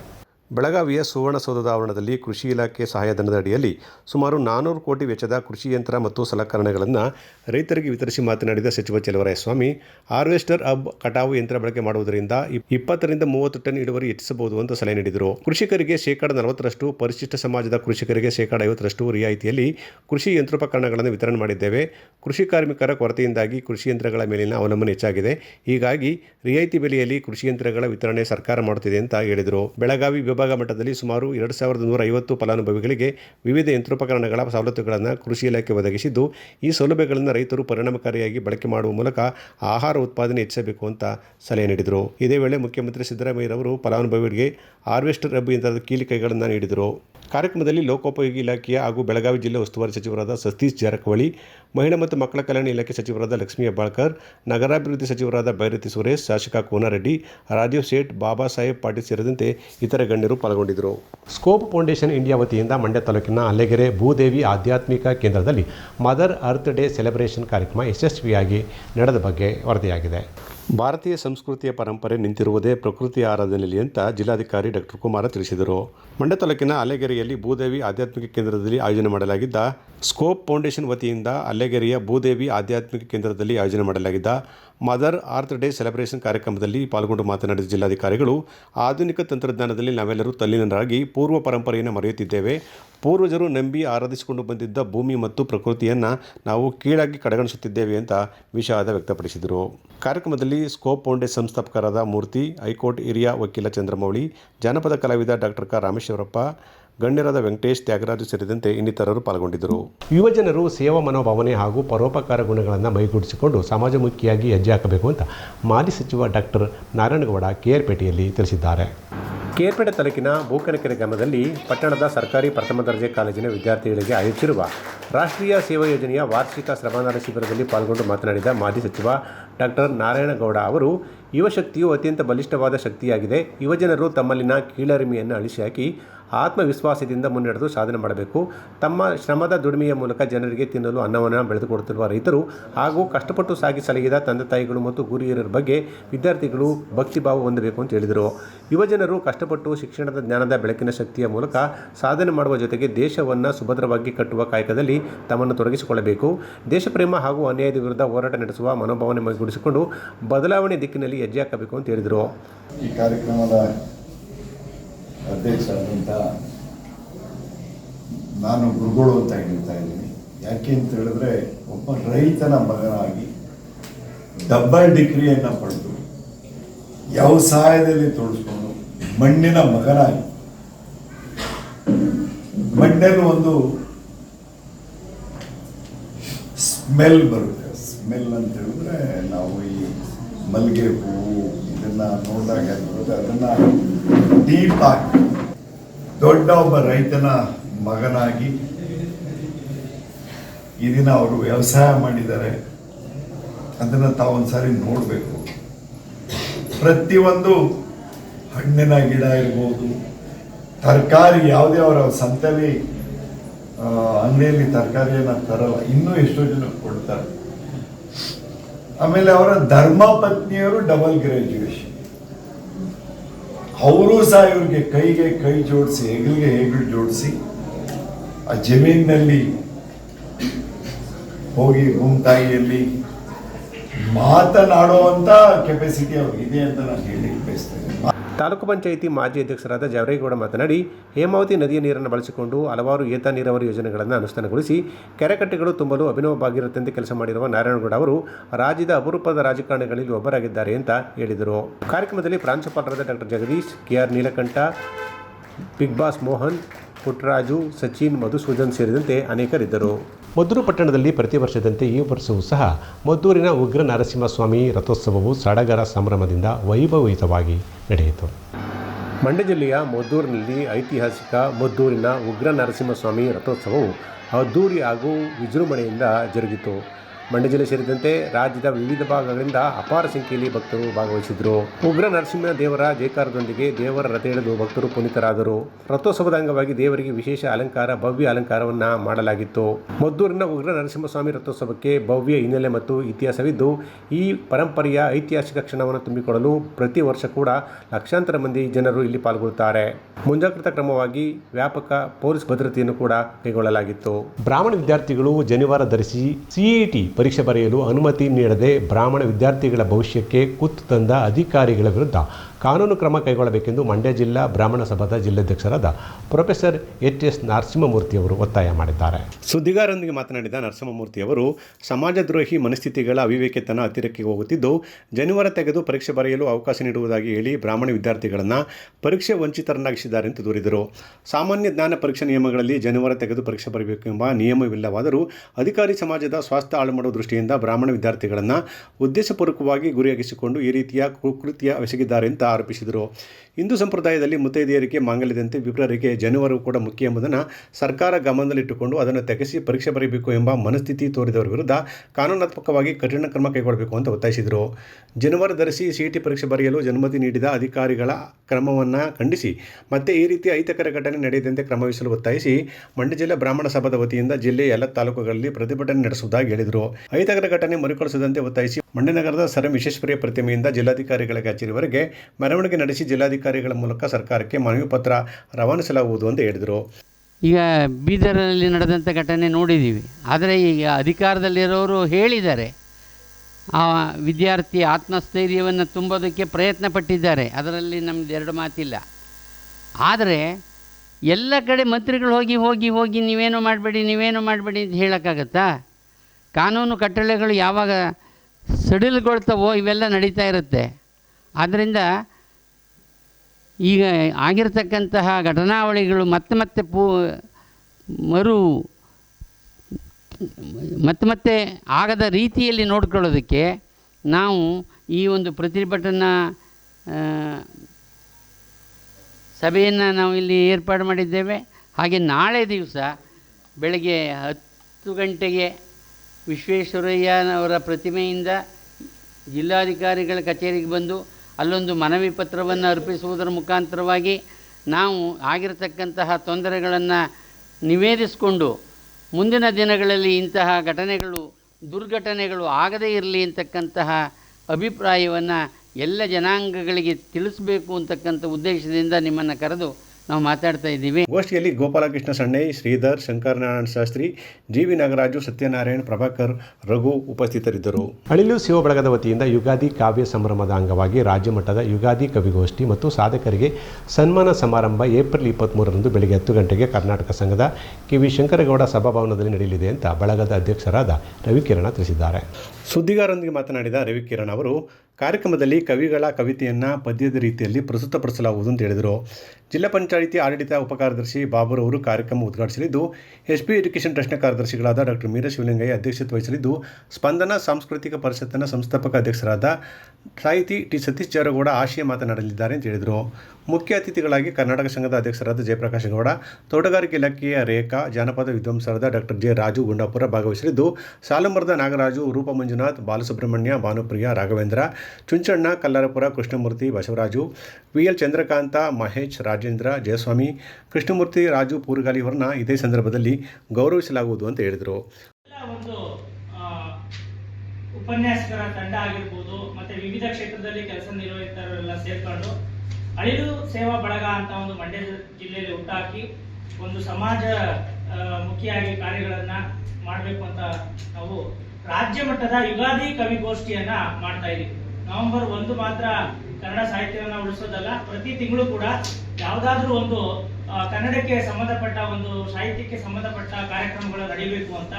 ಬೆಳಗಾವಿಯ ಸುವರ್ಣಸೌಧದ ಆವರಣದಲ್ಲಿ ಕೃಷಿ ಇಲಾಖೆ ಸಹಾಯಧನದ ಅಡಿಯಲ್ಲಿ ಸುಮಾರು ನಾನ್ನೂರು ಕೋಟಿ ವೆಚ್ಚದ ಕೃಷಿ ಯಂತ್ರ ಮತ್ತು ಸಲಕರಣೆಗಳನ್ನು ರೈತರಿಗೆ ವಿತರಿಸಿ ಮಾತನಾಡಿದ ಸಚಿವ ಚೆಲುವರಾಯಸ್ವಾಮಿ, ಹಾರ್ವೆಸ್ಟರ್ ಅಬ್ ಕಟಾವು ಯಂತ್ರ ಬಳಕೆ ಮಾಡುವುದರಿಂದ ಇಪ್- ಇಪ್ಪತ್ತರಿಂದ ಮೂವತ್ತು ಟನ್ ಇಳುವರಿ ಹೆಚ್ಚಿಸಬಹುದು ಅಂತ ಸಲಹೆ ನೀಡಿದರು. ಕೃಷಿಕರಿಗೆ ಶೇಕಡ ನಲವತ್ತರಷ್ಟು, ಪರಿಶಿಷ್ಟ ಸಮಾಜದ ಕೃಷಿಕರಿಗೆ ಶೇಕಡ ಐವತ್ತರಷ್ಟು ರಿಯಾಯಿತಿಯಲ್ಲಿ ಕೃಷಿ ಯಂತ್ರೋಪಕರಣಗಳನ್ನು ವಿತರಣೆ ಮಾಡಿದ್ದೇವೆ. ಕೃಷಿ ಕಾರ್ಮಿಕರ ಕೊರತೆಯಿಂದಾಗಿ ಕೃಷಿ ಯಂತ್ರಗಳ ಮೇಲಿನ ಅವಲಂಬನೆ ಹೆಚ್ಚಾಗಿದೆ. ಹೀಗಾಗಿ ರಿಯಾಯಿತಿ ಬೆಲೆಯಲ್ಲಿ ಕೃಷಿ ಯಂತ್ರಗಳ ವಿತರಣೆ ಸರ್ಕಾರ ಮಾಡುತ್ತಿದೆ ಅಂತ ಹೇಳಿದರು. ಬೆಳಗಾವಿ ವಿಭಾಗ ಮಟ್ಟದಲ್ಲಿ ಸುಮಾರು ಎರಡು ಸಾವಿರದ ನೂರ ಐವತ್ತು ಫಲಾನುಭವಿಗಳಿಗೆ ವಿವಿಧ ಯಂತ್ರೋಪಕರಣಗಳ ಸವಲತ್ತುಗಳನ್ನು ಕೃಷಿ ಇಲಾಖೆ ಒದಗಿಸಿದ್ದು, ಈ ಸೌಲಭ್ಯಗಳನ್ನು ರೈತರು ಪರಿಣಾಮಕಾರಿಯಾಗಿ ಬಳಕೆ ಮಾಡುವ ಮೂಲಕ ಆಹಾರ ಉತ್ಪಾದನೆ ಹೆಚ್ಚಿಸಬೇಕು ಅಂತ ಸಲಹೆ ನೀಡಿದರು. ಇದೇ ವೇಳೆ ಮುಖ್ಯಮಂತ್ರಿ ಸಿದ್ದರಾಮಯ್ಯರವರು ಫಲಾನುಭವಿಗಳಿಗೆ ಹಾರ್ವೆಸ್ಟರ್ ರಬ್ಬು ಯಂತ್ರದ ಕೀಲಿ ಕೈಗಳನ್ನು ನೀಡಿದರು. ಕಾರ್ಯಕ್ರಮದಲ್ಲಿ ಲೋಕೋಪಯೋಗಿ ಇಲಾಖೆಯ ಹಾಗೂ ಬೆಳಗಾವಿ ಜಿಲ್ಲಾ ಉಸ್ತುವಾರಿ ಸಚಿವರಾದ ಸತೀಶ್ ಜಾರಕವಳಿ ಮಹಿಳಾ ಮತ್ತು ಮಕ್ಕಳ ಕಲ್ಯಾಣ ಇಲಾಖೆ ಸಚಿವರಾದ ಲಕ್ಷ್ಮೀ ಹೆಬ್ಬಾಳ್ಕರ್, ನಗರಾಭಿವೃದ್ಧಿ ಸಚಿವರಾದ ಭೈರತಿ ಸುರೇಶ್, ಶಾಸಕ ಕೋನರೆಡ್ಡಿ ರಾಜೀವ್ ಸೇಠ್ ಬಾಬಾ ಸಾಹೇಬ್ ಪಾಟೀಲ್ ಸೇರಿದಂತೆ ಇತರ ಗಣ್ಯರು ಪಾಲ್ಗೊಂಡಿದ್ದರು. ಸ್ಕೋಪ್ ಫೌಂಡೇಶನ್ ಇಂಡಿಯಾ ವತಿಯಿಂದ ಮಂಡ್ಯ ತಾಲೂಕಿನ ಅಲ್ಲೆಗೆರೆ ಭೂದೇವಿ ಆಧ್ಯಾತ್ಮಿಕ ಕೇಂದ್ರದಲ್ಲಿ ಮದರ್ ಅರ್ತ್ ಡೇ ಸೆಲೆಬ್ರೇಷನ್ ಕಾರ್ಯಕ್ರಮ ಯಶಸ್ವಿಯಾಗಿ ನಡೆದ ಬಗ್ಗೆ ವರದಿಯಾಗಿದೆ. ಭಾರತೀಯ ಸಂಸ್ಕೃತಿಯ ಪರಂಪರೆ ನಿಂತಿರುವುದೇ ಪ್ರಕೃತಿ ಆರಾಧನೆಯಲ್ಲಿ ಅಂತ ಜಿಲ್ಲಾಧಿಕಾರಿ ಡಾಕ್ಟರ್ ಕುಮಾರ ತಿಳಿಸಿದರು. ಮಂಡ್ಯ ತಾಲೂಕಿನ ಅಲೆಗೆರೆಯಲ್ಲಿ ಭೂದೇವಿ ಆಧ್ಯಾತ್ಮಿಕ ಕೇಂದ್ರದಲ್ಲಿ ಆಯೋಜನೆ ಮಾಡಲಾಗಿದ್ದ ಸ್ಕೋಪ್ ಫೌಂಡೇಶನ್ ವತಿಯಿಂದ ಅಲೆಗೆರೆಯ ಭೂದೇವಿ ಆಧ್ಯಾತ್ಮಿಕ ಕೇಂದ್ರದಲ್ಲಿ ಆಯೋಜನೆ ಮಾಡಲಾಗಿದ್ದ ಮದರ್ ಆರ್ತ್ ಡೇ ಸೆಲೆಬ್ರೇಷನ್ ಕಾರ್ಯಕ್ರಮದಲ್ಲಿ ಪಾಲ್ಗೊಂಡು ಮಾತನಾಡಿದ ಜಿಲ್ಲಾಧಿಕಾರಿಗಳು, ಆಧುನಿಕ ತಂತ್ರಜ್ಞಾನದಲ್ಲಿ ನಾವೆಲ್ಲರೂ ತಲ್ಲಿನರಾಗಿ ಪೂರ್ವ ಪರಂಪರೆಯನ್ನು ಮರೆಯುತ್ತಿದ್ದೇವೆ. ಪೂರ್ವಜರು ನಂಬಿ ಆರಾಧಿಸಿಕೊಂಡು ಬಂದಿದ್ದ ಭೂಮಿ ಮತ್ತು ಪ್ರಕೃತಿಯನ್ನು ನಾವು ಕೀಳಾಗಿ ಕಡೆಗಣಿಸುತ್ತಿದ್ದೇವೆ ಅಂತ ವಿಷಾದ ವ್ಯಕ್ತಪಡಿಸಿದರು. ಕಾರ್ಯಕ್ರಮದಲ್ಲಿ ಸ್ಕೋಪ್ ಫೌಂಡೇಶನ್ ಸಂಸ್ಥಾಪಕರಾದ ಮೂರ್ತಿ, ಹೈಕೋರ್ಟ್ ಹಿರಿಯ ವಕೀಲ ಚಂದ್ರಮೌಳಿ, ಜಾನಪದ ಕಲಾವಿದ ಡಾಕ್ಟರ್ ಕ. ರಾಮೇಶ್ವರಪ್ಪ ಗಣ್ಯರಾದ ವೆಂಕಟೇಶ್, ತ್ಯಾಗರಾಜು ಸೇರಿದಂತೆ ಇನ್ನಿತರರು ಪಾಲ್ಗೊಂಡಿದ್ದರು. ಯುವಜನರು ಸೇವಾ ಮನೋಭಾವನೆ ಹಾಗೂ ಪರೋಪಕಾರ ಗುಣಗಳನ್ನು ಮೈಗೂಡಿಸಿಕೊಂಡು ಸಮಾಜಮುಖಿಯಾಗಿ ಹೆಜ್ಜೆ ಹಾಕಬೇಕು ಅಂತ ಮಾಜಿ ಸಚಿವ ಡಾಕ್ಟರ್ ನಾರಾಯಣಗೌಡ ಕೆಆರ್ಪೇಟೆಯಲ್ಲಿ ತಿಳಿಸಿದ್ದಾರೆ. ಕೆಆರ್ಪೇಟೆ ತಾಲೂಕಿನ ಬೂಕನಕೆರೆ ಗ್ರಾಮದಲ್ಲಿ ಪಟ್ಟಣದ ಸರ್ಕಾರಿ ಪ್ರಥಮ ದರ್ಜೆ ಕಾಲೇಜಿನ ವಿದ್ಯಾರ್ಥಿಗಳಿಗೆ ಆಯೋಜಿಸಿರುವ ರಾಷ್ಟ್ರೀಯ ಸೇವಾ ಯೋಜನೆಯ ವಾರ್ಷಿಕ ಶ್ರಮದಾನ ಶಿಬಿರದಲ್ಲಿ ಪಾಲ್ಗೊಂಡು ಮಾತನಾಡಿದ ಮಾಜಿ ಸಚಿವ ಡಾಕ್ಟರ್ ನಾರಾಯಣಗೌಡ ಅವರು ಯುವಶಕ್ತಿಯು ಅತ್ಯಂತ ಬಲಿಷ್ಠವಾದ ಶಕ್ತಿಯಾಗಿದೆ. ಯುವಜನರು ತಮ್ಮಲ್ಲಿನ ಕೀಳರಿಮೆಯನ್ನು ಅಳಿಸಿ ಹಾಕಿ ಆತ್ಮವಿಶ್ವಾಸದಿಂದ ಮುನ್ನಡೆದು ಸಾಧನೆ ಮಾಡಬೇಕು. ತಮ್ಮ ಶ್ರಮದ ದುಡಿಮೆಯ ಮೂಲಕ ಜನರಿಗೆ ತಿನ್ನಲು ಅನ್ನವನ್ನು ಬೆಳೆದುಕೊಡುತ್ತಿರುವ ರೈತರು ಹಾಗೂ ಕಷ್ಟಪಟ್ಟು ಸಾಗಿ ಸಲಹಿದ ತಂದೆ ತಾಯಿಗಳು ಮತ್ತು ಗುರಿಯರ ಬಗ್ಗೆ ವಿದ್ಯಾರ್ಥಿಗಳು ಭಕ್ತಿಭಾವ ಹೊಂದಬೇಕು ಅಂತ ಹೇಳಿದರು. ಯುವಜನರು ಕಷ್ಟಪಟ್ಟು ಶಿಕ್ಷಣದ ಜ್ಞಾನದ ಬೆಳಕಿನ ಶಕ್ತಿಯ ಮೂಲಕ ಸಾಧನೆ ಮಾಡುವ ಜೊತೆಗೆ ದೇಶವನ್ನು ಸುಭದ್ರವಾಗಿ ಕಟ್ಟುವ ಕಾಯಕದಲ್ಲಿ ತಮ್ಮನ್ನು ತೊಡಗಿಸಿಕೊಳ್ಳಬೇಕು. ದೇಶಪ್ರೇಮ ಹಾಗೂ ಅನ್ಯಾಯದ ವಿರುದ್ಧ ಹೋರಾಟ ನಡೆಸುವ ಮನೋಭಾವನೆ ಮೈಗೂಡಿಸಿಕೊಂಡು ಬದಲಾವಣೆ ದಿಕ್ಕಿನಲ್ಲಿ ಹೆಜ್ಜೆ ಹಾಕಬೇಕು ಅಂತ ಹೇಳಿದರು. ಈ ಕಾರ್ಯಕ್ರಮದ ಅಧ್ಯಕ್ಷರಾದಂಥ ನಾನು ಗುರುಗಳು ಅಂತ ಹೇಳ್ತಾ ಇದ್ದೀನಿ. ಯಾಕೆ ಅಂತ ಹೇಳಿದ್ರೆ, ಒಬ್ಬ ರೈತನ ಮಗನಾಗಿ ಡಬ್ಬಲ್ ಡಿಗ್ರಿಯನ್ನು ಪಡೆದು ವ್ಯವಸಾಯದಲ್ಲಿ ತೊಡಸ್ಕೊಂಡು ಮಣ್ಣಿನ ಮಗನಾಗಿ ಮಣ್ಣಲ್ಲಿ ಒಂದು ಸ್ಮೆಲ್ ಬರುತ್ತೆ. ಸ್ಮೆಲ್ ಅಂತ ಹೇಳಿದ್ರೆ ನಾವು ಈ ಮಲ್ಲಿಗೆ ಹೂವು ಇದನ್ನ ನೋಡಿದಾಗ ಬರುತ್ತೆ ಅದನ್ನ ಡೀಪ್ ದೊಡ್ಡ ಒಬ್ಬ ರೈತನ ಮಗನಾಗಿ ಈ ದಿನ ಅವರು ವ್ಯವಸಾಯ ಮಾಡಿದ್ದಾರೆ. ಅದನ್ನ ತಾವೊಂದ್ಸಾರಿ ನೋಡಬೇಕು. ಪ್ರತಿಯೊಂದು ಹಣ್ಣಿನ ಗಿಡ ಇರ್ಬೋದು, ತರಕಾರಿ ಯಾವುದೇ ಅವರ ಸಂತೆಯಲ್ಲಿ ಅಂಗಡಿಯಲ್ಲಿ ತರಕಾರಿಯನ್ನು ತರಲ್ಲ, ಇನ್ನೂ ಎಷ್ಟೋ ಜನ ಕೊಡ್ತಾರೆ. ಆಮೇಲೆ ಅವರ ಧರ್ಮ ಪತ್ನಿಯವರು ಡಬಲ್ ಗ್ರ್ಯಾಜುಯೇಷನ್ ಅವರು ಸಹ ಇವ್ರಿಗೆ ಕೈಗೆ ಕೈ ಜೋಡಿಸಿ, ಹೆಗಲಿಗೆ ಹೆಗಲು ಜೋಡಿಸಿ, ಆ ಜಮೀನಿನಲ್ಲಿ ಹೋಗಿ ಭೂಮ್ತಾಯಿಯಲ್ಲಿ ಮಾತನಾಡುವಂತ ಕೆಪಾಸಿಟಿ ಅವ್ರಿಗೆ ಇದೆ ಅಂತ ನಾನು ಹೇಳಿ ಬಯಸ್ತೇನೆ. ತಾಲೂಕು ಪಂಚಾಯಿತಿ ಮಾಜಿ ಅಧ್ಯಕ್ಷರಾದ ಜವರೇಗೌಡ ಮಾತನಾಡಿ, ಹೇಮಾವತಿ ನದಿಯ ನೀರನ್ನು ಬಳಸಿಕೊಂಡು ಹಲವಾರು ಏತ ನೀರಾವರಿ ಯೋಜನೆಗಳನ್ನು ಅನುಷ್ಠಾನಗೊಳಿಸಿ ಕೆರೆಕಟ್ಟೆಗಳು ತುಂಬಲು ಅಭಿನವ ಕೆಲಸ ಮಾಡಿರುವ ನಾರಾಯಣಗೌಡ ಅವರು ರಾಜ್ಯದ ಅಪರೂಪದ ರಾಜಕಾರಣಿಗಳಲ್ಲಿ ಒಬ್ಬರಾಗಿದ್ದಾರೆ ಅಂತ ಹೇಳಿದರು. ಕಾರ್ಯಕ್ರಮದಲ್ಲಿ ಪ್ರಾಂಶುಪಾಲರಾದ doctor Jagadish, KR Neelakantha, big boss Mohan Puttaraju Sachin Madhusudan ಸೇರಿದಂತೆ ಅನೇಕರಿದ್ದರು. ಮದ್ದೂರು ಪಟ್ಟಣದಲ್ಲಿ ಪ್ರತಿ ವರ್ಷದಂತೆ ಈ ವರ್ಷವೂ ಸಹ ಮದ್ದೂರಿನ ಉಗ್ರ ನರಸಿಂಹಸ್ವಾಮಿ ರಥೋತ್ಸವವು ಸಡಗರ ಸಂಭ್ರಮದಿಂದ ವೈಭವಯುತವಾಗಿ ನಡೆಯಿತು. ಮಂಡ್ಯ ಜಿಲ್ಲೆಯ ಮದ್ದೂರಿನಲ್ಲಿ ಐತಿಹಾಸಿಕ ಮದ್ದೂರಿನ ಉಗ್ರ ನರಸಿಂಹಸ್ವಾಮಿ ರಥೋತ್ಸವವು ಅದ್ದೂರಿ ಹಾಗೂ ವಿಜೃಂಭಣೆಯಿಂದ ಜರುಗಿತು. ಮಂಡ್ಯ ಜಿಲ್ಲೆ ಸೇರಿದಂತೆ ರಾಜ್ಯದ ವಿವಿಧ ಭಾಗಗಳಿಂದ ಅಪಾರ ಸಂಖ್ಯೆಯಲ್ಲಿ ಭಕ್ತರು ಭಾಗವಹಿಸಿದರು. ಉಗ್ರ ನರಸಿಂಹ ದೇವರ ಜಯಕಾರದೊಂದಿಗೆ ದೇವರ ರಥ ಎಳೆದು ಭಕ್ತರು ಪುನೀತರಾದರು. ರಥೋತ್ಸವದ ಅಂಗವಾಗಿ ದೇವರಿಗೆ ವಿಶೇಷ ಅಲಂಕಾರ, ಭವ್ಯ ಅಲಂಕಾರವನ್ನ ಮಾಡಲಾಗಿತ್ತು. ಮದ್ದೂರಿನ ಉಗ್ರ ನರಸಿಂಹಸ್ವಾಮಿ ರಥೋತ್ಸವಕ್ಕೆ ಭವ್ಯ ಹಿನ್ನೆಲೆ ಮತ್ತು ಇತಿಹಾಸವಿದ್ದು, ಈ ಪರಂಪರೆಯ ಐತಿಹಾಸಿಕ ಕ್ಷಣವನ್ನು ತುಂಬಿಕೊಡಲು ಪ್ರತಿ ವರ್ಷ ಕೂಡ ಲಕ್ಷಾಂತರ ಮಂದಿ ಜನರು ಇಲ್ಲಿ ಪಾಲ್ಗೊಳ್ಳುತ್ತಾರೆ. ಮುಂಜಾಗ್ರತಾ ಕ್ರಮವಾಗಿ ವ್ಯಾಪಕ ಪೊಲೀಸ್ ಭದ್ರತೆಯನ್ನು ಕೂಡ ಕೈಗೊಳ್ಳಲಾಗಿತ್ತು. ಬ್ರಾಹ್ಮಣ ವಿದ್ಯಾರ್ಥಿಗಳು ಜನಿವಾರ ಧರಿಸಿ ಸಿಇಟಿ ಪರೀಕ್ಷೆ ಬರೆಯಲು ಅನುಮತಿ ನೀಡದೆ ಬ್ರಾಹ್ಮಣ ವಿದ್ಯಾರ್ಥಿಗಳ ಭವಿಷ್ಯಕ್ಕೆ ಕುತ್ತು ತಂದ ಅಧಿಕಾರಿಗಳ ವಿರುದ್ಧ ಕಾನೂನು ಕ್ರಮ ಕೈಗೊಳ್ಳಬೇಕೆಂದು ಮಂಡ್ಯ ಜಿಲ್ಲಾ ಬ್ರಾಹ್ಮಣ ಸಭಾದ ಜಿಲ್ಲಾಧ್ಯಕ್ಷರಾದ ಪ್ರೊಫೆಸರ್ ಎಚ್ ಎಸ್ ನರಸಿಂಹಮೂರ್ತಿಯವರು ಒತ್ತಾಯ ಮಾಡಿದ್ದಾರೆ. ಸುದ್ದಿಗಾರರೊಂದಿಗೆ ಮಾತನಾಡಿದ ನರಸಿಂಹಮೂರ್ತಿಯವರು ಸಮಾಜದ್ರೋಹಿ ಮನಸ್ಥಿತಿಗಳ ಅವಿವೇಕತನ ಹತ್ತಿರಕ್ಕೆ ಹೋಗುತ್ತಿದ್ದು, ಜನಿವಾರ ತೆಗೆದು ಪರೀಕ್ಷೆ ಬರೆಯಲು ಅವಕಾಶ ನೀಡುವುದಾಗಿ ಹೇಳಿ ಬ್ರಾಹ್ಮಣ ವಿದ್ಯಾರ್ಥಿಗಳನ್ನು ಪರೀಕ್ಷೆ ವಂಚಿತರನ್ನಾಗಿಸಿದ್ದಾರೆ ಎಂದು ದೂರಿದರು. ಸಾಮಾನ್ಯ ಜ್ಞಾನ ಪರೀಕ್ಷಾ ನಿಯಮಗಳಲ್ಲಿ ಜನಿವಾರ ತೆಗೆದು ಪರೀಕ್ಷೆ ಬರಬೇಕೆಂಬ ನಿಯಮವಿಲ್ಲವಾದರೂ, ಅಧಿಕಾರಿ ಸಮಾಜದ ಸ್ವಾಸ್ಥ್ಯ ಹಾಳು ಮಾಡುವ ದೃಷ್ಟಿಯಿಂದ ಬ್ರಾಹ್ಮಣ ವಿದ್ಯಾರ್ಥಿಗಳನ್ನು ಉದ್ದೇಶಪೂರ್ವಕವಾಗಿ ಗುರಿಯಾಗಿಸಿಕೊಂಡು ಈ ರೀತಿಯ ಕುಕೃತ್ಯ ಎಸಗಿದ್ದಾರೆ ಅಂತ ಆರೋಪಿಸಿದರು. ಹಿಂದೂ ಸಂಪ್ರದಾಯದಲ್ಲಿ ಮುತ್ತೈದೆಯರಿಗೆ ಮಾಂಗಲ್ಯದಂತೆ ವಿಪ್ರರಿಗೆ ಜನವರು ಕೂಡ ಮುಖ್ಯ ಎಂಬುದನ್ನು ಸರ್ಕಾರ ಗಮನದಲ್ಲಿಟ್ಟುಕೊಂಡು ಅದನ್ನು ತೆಗೆಸಿ ಪರೀಕ್ಷೆ ಬರೆಯಬೇಕು ಎಂಬ ಮನಸ್ಥಿತಿ ತೋರಿದವರ ವಿರುದ್ಧ ಕಾನೂನಾತ್ಮಕವಾಗಿ ಕಠಿಣ ಕ್ರಮ ಕೈಗೊಳ್ಳಬೇಕು ಅಂತ ಒತ್ತಾಯಿಸಿದರು. ಜನವರ ಧರಿಸಿ ಸಿಇಟಿ ಪರೀಕ್ಷೆ ಬರೆಯಲು ಅನುಮತಿ ನೀಡಿದ ಅಧಿಕಾರಿಗಳ ಕ್ರಮವನ್ನು ಖಂಡಿಸಿ, ಮತ್ತೆ ಈ ರೀತಿ ಅಹಿತಕರ ಘಟನೆ ನಡೆಯದಂತೆ ಕ್ರಮವಹಿಸಲು ಒತ್ತಾಯಿಸಿ ಮಂಡ್ಯ ಜಿಲ್ಲೆ ಬ್ರಾಹ್ಮಣ ಸಭಾದ ವತಿಯಿಂದ ಜಿಲ್ಲೆಯ ಎಲ್ಲ ತಾಲೂಕುಗಳಲ್ಲಿ ಪ್ರತಿಭಟನೆ ನಡೆಸುವುದಾಗಿ ಹೇಳಿದರು. ಅಹಿತಕರ ಘಟನೆ ಮರುಕಳಿಸದಂತೆ ಒತ್ತಾಯಿಸಿ ಮಂಡ್ಯನಗರದ ಸರ್ ವಿಶ್ವೇಶ್ವರಯ್ಯ ಪ್ರತಿಮೆಯಿಂದ ಜಿಲ್ಲಾಧಿಕಾರಿಗಳ ಕಚೇರಿವರೆಗೆ ಮೆರವಣಿಗೆ ನಡೆಸಿ ಜಿಲ್ಲಾಧಿಕಾರಿಗಳ ಮೂಲಕ ಸರ್ಕಾರಕ್ಕೆ ಮನವಿ ಪತ್ರ ರವಾನಿಸಲಾಗುವುದು ಅಂತ ಹೇಳಿದರು. ಈಗ ಬೀದರಲ್ಲಿ ನಡೆದಂಥ ಘಟನೆ ನೋಡಿದ್ದೀವಿ. ಆದರೆ ಈಗ ಅಧಿಕಾರದಲ್ಲಿರೋರು ಹೇಳಿದ್ದಾರೆ. ಆ ವಿದ್ಯಾರ್ಥಿ ಆತ್ಮಸ್ಥೈರ್ಯವನ್ನು ತುಂಬೋದಕ್ಕೆ ಪ್ರಯತ್ನ ಪಟ್ಟಿದ್ದಾರೆ. ಅದರಲ್ಲಿ ನಮ್ದು ಎರಡು ಮಾತಿಲ್ಲ. ಆದರೆ ಎಲ್ಲ ಕಡೆ ಮಂತ್ರಿಗಳು ಹೋಗಿ ಹೋಗಿ ಹೋಗಿ ನೀವೇನು ಮಾಡಬೇಡಿ ನೀವೇನು ಮಾಡಬೇಡಿ ಅಂತ ಹೇಳೋಕ್ಕಾಗತ್ತಾ? ಕಾನೂನು ಕಟ್ಟಳೆಗಳು ಯಾವಾಗ ಸಡಿಲಗೊಳ್ತವೋ ಇವೆಲ್ಲ ನಡೀತಾ ಇರುತ್ತೆ. ಆದ್ದರಿಂದ ಈಗ ಆಗಿರತಕ್ಕಂತಹ ಘಟನಾವಳಿಗಳು ಮತ್ತೆ ಮತ್ತೆ ಪೂ ಮರು ಮತ್ತೆ ಮತ್ತೆ ಆಗದ ರೀತಿಯಲ್ಲಿ ನೋಡ್ಕೊಳ್ಳೋದಕ್ಕೆ ನಾವು ಈ ಒಂದು ಪ್ರತಿಭಟನಾ ಸಭೆಯನ್ನು ನಾವು ಇಲ್ಲಿ ಏರ್ಪಾಡು ಮಾಡಿದ್ದೇವೆ. ಹಾಗೆ ನಾಳೆ ದಿವಸ ಬೆಳಗ್ಗೆ ಹತ್ತು ಗಂಟೆಗೆ ವಿಶ್ವೇಶ್ವರಯ್ಯನವರ ಪ್ರತಿಮೆಯಿಂದ ಜಿಲ್ಲಾಧಿಕಾರಿಗಳ ಕಚೇರಿಗೆ ಬಂದು ಅಲ್ಲೊಂದು ಮನವಿ ಪತ್ರವನ್ನು ಅರ್ಪಿಸುವುದರ ಮುಖಾಂತರವಾಗಿ ನಾವು ಆಗಿರತಕ್ಕಂತಹ ತೊಂದರೆಗಳನ್ನು ನಿವೇದಿಸಿಕೊಂಡು ಮುಂದಿನ ದಿನಗಳಲ್ಲಿ ಇಂತಹ ಘಟನೆಗಳು, ದುರ್ಘಟನೆಗಳು ಆಗದೇ ಇರಲಿ ಅಂತಕ್ಕಂತಹ ಅಭಿಪ್ರಾಯವನ್ನು ಎಲ್ಲ ಜನಾಂಗಗಳಿಗೆ ತಿಳಿಸಬೇಕು ಅಂತಕ್ಕಂಥ ಉದ್ದೇಶದಿಂದ ನಿಮ್ಮನ್ನು ಕರೆದು ನಾವು ಮಾತಾಡ್ತಾ ಇದ್ದೀವಿ. ಗೋಷ್ಠಿಯಲ್ಲಿ ಗೋಪಾಲಕೃಷ್ಣ ಸಣ್ಣೈ ಶ್ರೀಧರ್ ಶಂಕರನಾರಾಯಣ ಶಾಸ್ತ್ರಿ ಜಿ ವಿ ನಾಗರಾಜು ಸತ್ಯನಾರಾಯಣ ಪ್ರಭಾಕರ್ ರಘು ಉಪಸ್ಥಿತರಿದ್ದರು. ಅಳಿಲು ಶಿವಬಳಗದ ವತಿಯಿಂದ ಯುಗಾದಿ ಕಾವ್ಯ ಸಂಭ್ರಮದ ಅಂಗವಾಗಿ ರಾಜ್ಯಮಟ್ಟದ ಯುಗಾದಿ ಕವಿಗೋಷ್ಠಿ ಮತ್ತು ಸಾಧಕರಿಗೆ ಸನ್ಮಾನ ಸಮಾರಂಭ ಏಪ್ರಿಲ್ ಇಪ್ಪತ್ತ್ಮೂರರಂದು ಬೆಳಗ್ಗೆ ಹತ್ತು ಗಂಟೆಗೆ ಕರ್ನಾಟಕ ಸಂಘದ ಕೆ ವಿ ಶಂಕರಗೌಡ ಸಭಾಭವನದಲ್ಲಿ ನಡೆಯಲಿದೆ ಅಂತ ಬಳಗದ ಅಧ್ಯಕ್ಷರಾದ ರವಿಕಿರಣ ತಿಳಿಸಿದ್ದಾರೆ. ಸುದ್ದಿಗಾರರೊಂದಿಗೆ ಮಾತನಾಡಿದ ರವಿಕಿರಣ್ ಅವರು, ಕಾರ್ಯಕ್ರಮದಲ್ಲಿ ಕವಿಗಳ ಕವಿತೆಯನ್ನು ಪದ್ಯದ ರೀತಿಯಲ್ಲಿ ಪ್ರಸ್ತುತಪಡಿಸಲಾಗುವುದು ಅಂತ ಹೇಳಿದರು. ಜಿಲ್ಲಾ ಪಂಚಾಯಿತಿ ಆಡಳಿತ ಉಪಕಾರ್ಯದರ್ಶಿ ಬಾಬುರ್ ಅವರು ಕಾರ್ಯಕ್ರಮ ಉದ್ಘಾಟಿಸಲಿದ್ದು ಎಸ್ ಪಿ ಎಜುಕೇಷನ್ ಟ್ರಸ್ಟ್ನ ಕಾರ್ಯದರ್ಶಿಗಳಾದ ಡಾಕ್ಟರ್ ಮೀರಾ ಶಿವಲಿಂಗಯ್ಯ ಅಧ್ಯಕ್ಷತೆ ವಹಿಸಲಿದ್ದು, ಸ್ಪಂದನ ಸಾಂಸ್ಕೃತಿಕ ಪರಿಷತ್ತಿನ ಸಂಸ್ಥಾಪಕ ಅಧ್ಯಕ್ಷರಾದ ಸಾಹಿತಿ ಟಿ ಸತೀಶ್ ಜಾರಗೌಡ ಆಶಯ ಮಾತನಾಡಲಿದ್ದಾರೆ ಅಂತ ಹೇಳಿದರು. ಮುಖ್ಯ ಅತಿಥಿಗಳಾಗಿ ಕರ್ನಾಟಕ ಸಂಘದ ಅಧ್ಯಕ್ಷರಾದ ಜಯಪ್ರಕಾಶ್ ಗೌಡ, ತೋಟಗಾರಿಕೆ ಇಲಾಖೆಯ ರೇಖಾ, ಜಾನಪದ ವಿದ್ವಾಂಸರಾದ ಡಾಕ್ಟರ್ ಜೆ ರಾಜು ಗುಂಡಾಪುರ ಭಾಗವಹಿಸಲಿದ್ದು, ಸಾಲುಮರದ ನಾಗರಾಜು ರೂಪ ಮಂಜುನಾಥ್, ಬಾಲಸುಬ್ರಹ್ಮಣ್ಯ, ಭಾನುಪ್ರಿಯ, ರಾಘವೇಂದ್ರ, ಚುಂಚಣ್ಣ, ಕಲ್ಲರಪುರ, ಕೃಷ್ಣಮೂರ್ತಿ, ಬಸವರಾಜು ವಿ ಎಲ್ ಚಂದ್ರಕಾಂತ, ಮಹೇಶ್, ರಾಜೇಂದ್ರ, ಜಯಸ್ವಾಮಿ, ಕೃಷ್ಣಮೂರ್ತಿ, ರಾಜು, ಪೂರ್ಗಾಲಿ ಅವರನ್ನ ಇದೇ ಸಂದರ್ಭದಲ್ಲಿ ಗೌರವಿಸಲಾಗುವುದು ಅಂತ ಹೇಳಿದರು. ಉಪನ್ಯಾಸಕರ ತಂಡ ಆಗಿರ್ಬೋದು, ಮತ್ತೆ ವಿವಿಧ ಕ್ಷೇತ್ರದಲ್ಲಿ ಕೆಲಸ ನಿರ್ವಹಿತರೆಲ್ಲ ಸೇರ್ಕೊಂಡು ಅಳಿದು ಸೇವಾ ಬಳಗ ಅಂತ ಒಂದು ಮಂಡ್ಯ ಜಿಲ್ಲೆಯಲ್ಲಿ ಹುಟ್ಟಾಕಿ ಒಂದು ಸಮಾಜ ಮುಖಿಯಾಗಿ ಕಾರ್ಯಗಳನ್ನ ಮಾಡಬೇಕು ಅಂತ ನಾವು ರಾಜ್ಯ ಮಟ್ಟದ ಯುಗಾದಿ ಕವಿಗೋಷ್ಠಿಯನ್ನ ಮಾಡ್ತಾ ಇದೀವಿ. ನವೆಂಬರ್ ಒಂದು ಮಾತ್ರ ಕನ್ನಡ ಸಾಹಿತ್ಯವನ್ನ ಉಳಿಸೋದಲ್ಲ, ಪ್ರತಿ ತಿಂಗಳು ಕೂಡ ಯಾವ್ದಾದ್ರೂ ಒಂದು ಕನ್ನಡಕ್ಕೆ ಸಂಬಂಧಪಟ್ಟ ಒಂದು ಸಾಹಿತ್ಯಕ್ಕೆ ಸಂಬಂಧಪಟ್ಟ ಕಾರ್ಯಕ್ರಮಗಳು ನಡೀಬೇಕು ಅಂತ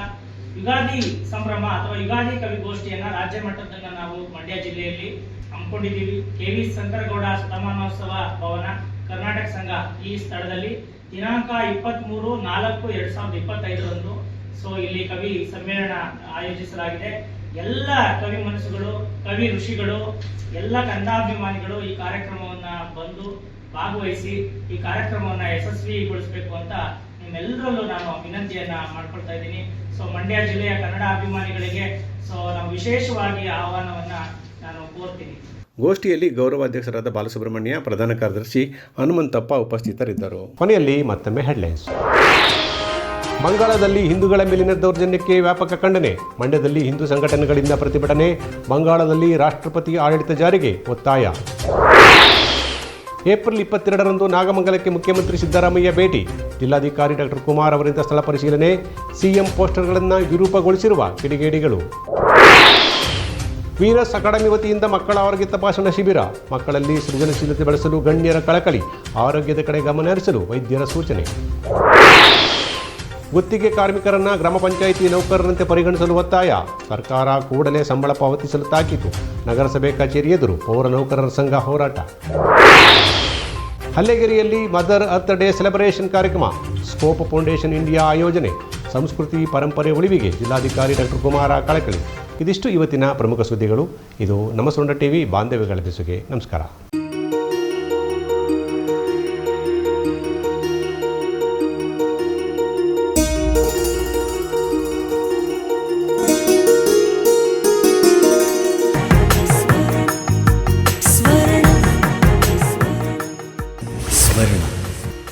ಯುಗಾದಿ ಸಂಭ್ರಮ ಅಥವಾ ಯುಗಾದಿ ಕವಿಗೋಷ್ಠಿಯನ್ನ ರಾಜ್ಯ ಮಟ್ಟದನ್ನ ನಾವು ಮಂಡ್ಯ ಜಿಲ್ಲೆಯಲ್ಲಿ ಹಮ್ಮಿಕೊಂಡಿದ್ದೀವಿ. ಕೆ ವಿ ಶಂಕರಗೌಡ ಶತಮಾನೋತ್ಸವ ಭವನ, ಕರ್ನಾಟಕ ಸಂಘ ಈ ಸ್ಥಳದಲ್ಲಿ ದಿನಾಂಕ ಇಪ್ಪತ್ತ್ ಮೂರು ನಾಲ್ಕು ಎರಡ್ ಸಾವಿರದ ಇಪ್ಪತ್ತೈದರಂದು ಸೊ ಇಲ್ಲಿ ಕವಿ ಸಮ್ಮೇಳನ ಆಯೋಜಿಸಲಾಗಿದೆ. ಎಲ್ಲ ಕವಿ ಮನಸ್ಸುಗಳು, ಕವಿ ಋಷಿಗಳು, ಎಲ್ಲ ಕನ್ನಡಾಭಿಮಾನಿಗಳು ಈ ಕಾರ್ಯಕ್ರಮವನ್ನ ಬಂದು ಭಾಗವಹಿಸಿ ಈ ಕಾರ್ಯಕ್ರಮವನ್ನ ಯಶಸ್ವಿಗೊಳಿಸಬೇಕು ಅಂತ ನಿಮ್ಮೆಲ್ಲರಲ್ಲೂ ನಾನು ವಿನಂತಿಯನ್ನ ಮಾಡ್ಕೊಳ್ತಾ ಇದ್ದೀನಿ. ಸೊ ಮಂಡ್ಯ ಜಿಲ್ಲೆಯ ಕನ್ನಡ ಅಭಿಮಾನಿಗಳಿಗೆ ಸೊ ನಾವು ವಿಶೇಷವಾಗಿ ಆಹ್ವಾನವನ್ನ ನಾನು ಕೋರ್ತೀನಿ. ಗೋಷ್ಠಿಯಲ್ಲಿ ಗೌರವಾಧ್ಯಕ್ಷರಾದ ಬಾಲಸುಬ್ರಹ್ಮಣ್ಯ, ಪ್ರಧಾನ ಕಾರ್ಯದರ್ಶಿ ಹನುಮಂತಪ್ಪ ಉಪಸ್ಥಿತರಿದ್ದರು. ಕೊನೆಯಲ್ಲಿ ಮತ್ತೊಮ್ಮೆ ಹೆಡ್ಲೈನ್ಸ್ ಬಂಗಾಳದಲ್ಲಿ ಹಿಂದೂಗಳ ಮೇಲಿನ ದೌರ್ಜನ್ಯಕ್ಕೆ ವ್ಯಾಪಕ ಖಂಡನೆ. ಮಂಡ್ಯದಲ್ಲಿ ಹಿಂದೂ ಸಂಘಟನೆಗಳಿಂದ ಪ್ರತಿಭಟನೆ. ಬಂಗಾಳದಲ್ಲಿ ರಾಷ್ಟ್ರಪತಿ ಆಡಳಿತ ಜಾರಿಗೆ ಒತ್ತಾಯ. ಏಪ್ರಿಲ್ ಇಪ್ಪತ್ತೆರಡರಂದು ನಾಗಮಂಗಲಕ್ಕೆ ಮುಖ್ಯಮಂತ್ರಿ ಸಿದ್ದರಾಮಯ್ಯ ಭೇಟಿ. ಜಿಲ್ಲಾಧಿಕಾರಿ ಡಾಕ್ಟರ್ ಕುಮಾರ್ ಅವರಿಂದ ಸ್ಥಳ ಪರಿಶೀಲನೆ. ಸಿಎಂ ಪೋಸ್ಟರ್ಗಳನ್ನು ವಿರೂಪಗೊಳಿಸಿರುವ ಕಿಡಿಗೇಡಿಗಳು. ವೀರಸ್ ಅಕಾಡೆಮಿ ವತಿಯಿಂದ ಮಕ್ಕಳ ಆರೋಗ್ಯ ತಪಾಸಣಾ ಶಿಬಿರ. ಮಕ್ಕಳಲ್ಲಿ ಸೃಜನಶೀಲತೆ ಬೆಳೆಸಲು ಗಣ್ಯರ ಕಳಕಳಿ. ಆರೋಗ್ಯದ ಕಡೆ ಗಮನ ಹರಿಸಲು ವೈದ್ಯರ ಸೂಚನೆ. ಗುತ್ತಿಗೆ ಕಾರ್ಮಿಕರನ್ನ ಗ್ರಾಮ ಪಂಚಾಯಿತಿ ನೌಕರರಂತೆ ಪರಿಗಣಿಸಲು ಒತ್ತಾಯ. ಸರ್ಕಾರ ಕೂಡಲೇ ಸಂಬಳ ಪಾವತಿಸಲು ತಾಕೀತು ನಗರಸಭೆ ಕಚೇರಿ ಎದುರು ಪೌರ ನೌಕರರ ಸಂಘ ಹೋರಾಟ. ಹಲ್ಲೆಗೆರೆಯಲ್ಲಿ ಮದರ್ ಅರ್ತ್ ಡೇ ಸೆಲೆಬ್ರೇಷನ್ ಕಾರ್ಯಕ್ರಮ. ಸ್ಕೋಪ್ ಫೌಂಡೇಶನ್ ಇಂಡಿಯಾ ಆಯೋಜನೆ ಸಂಸ್ಕೃತಿ ಪರಂಪರೆ ಉಳಿವಿಗೆ ಜಿಲ್ಲಾಧಿಕಾರಿ ಡಾಕ್ಟರ್ ಕುಮಾರ ಕಳಕಳಿ. ಇದಿಷ್ಟು ಇವತ್ತಿನ ಪ್ರಮುಖ ಸುದ್ದಿಗಳು. ಇದು ನಮಸೊಂಡ ಸೊಂಡ ಟಿವಿ ಬಾಂಧವ್ಯಗಳ ಬೆಸುಗೆ. ನಮಸ್ಕಾರ.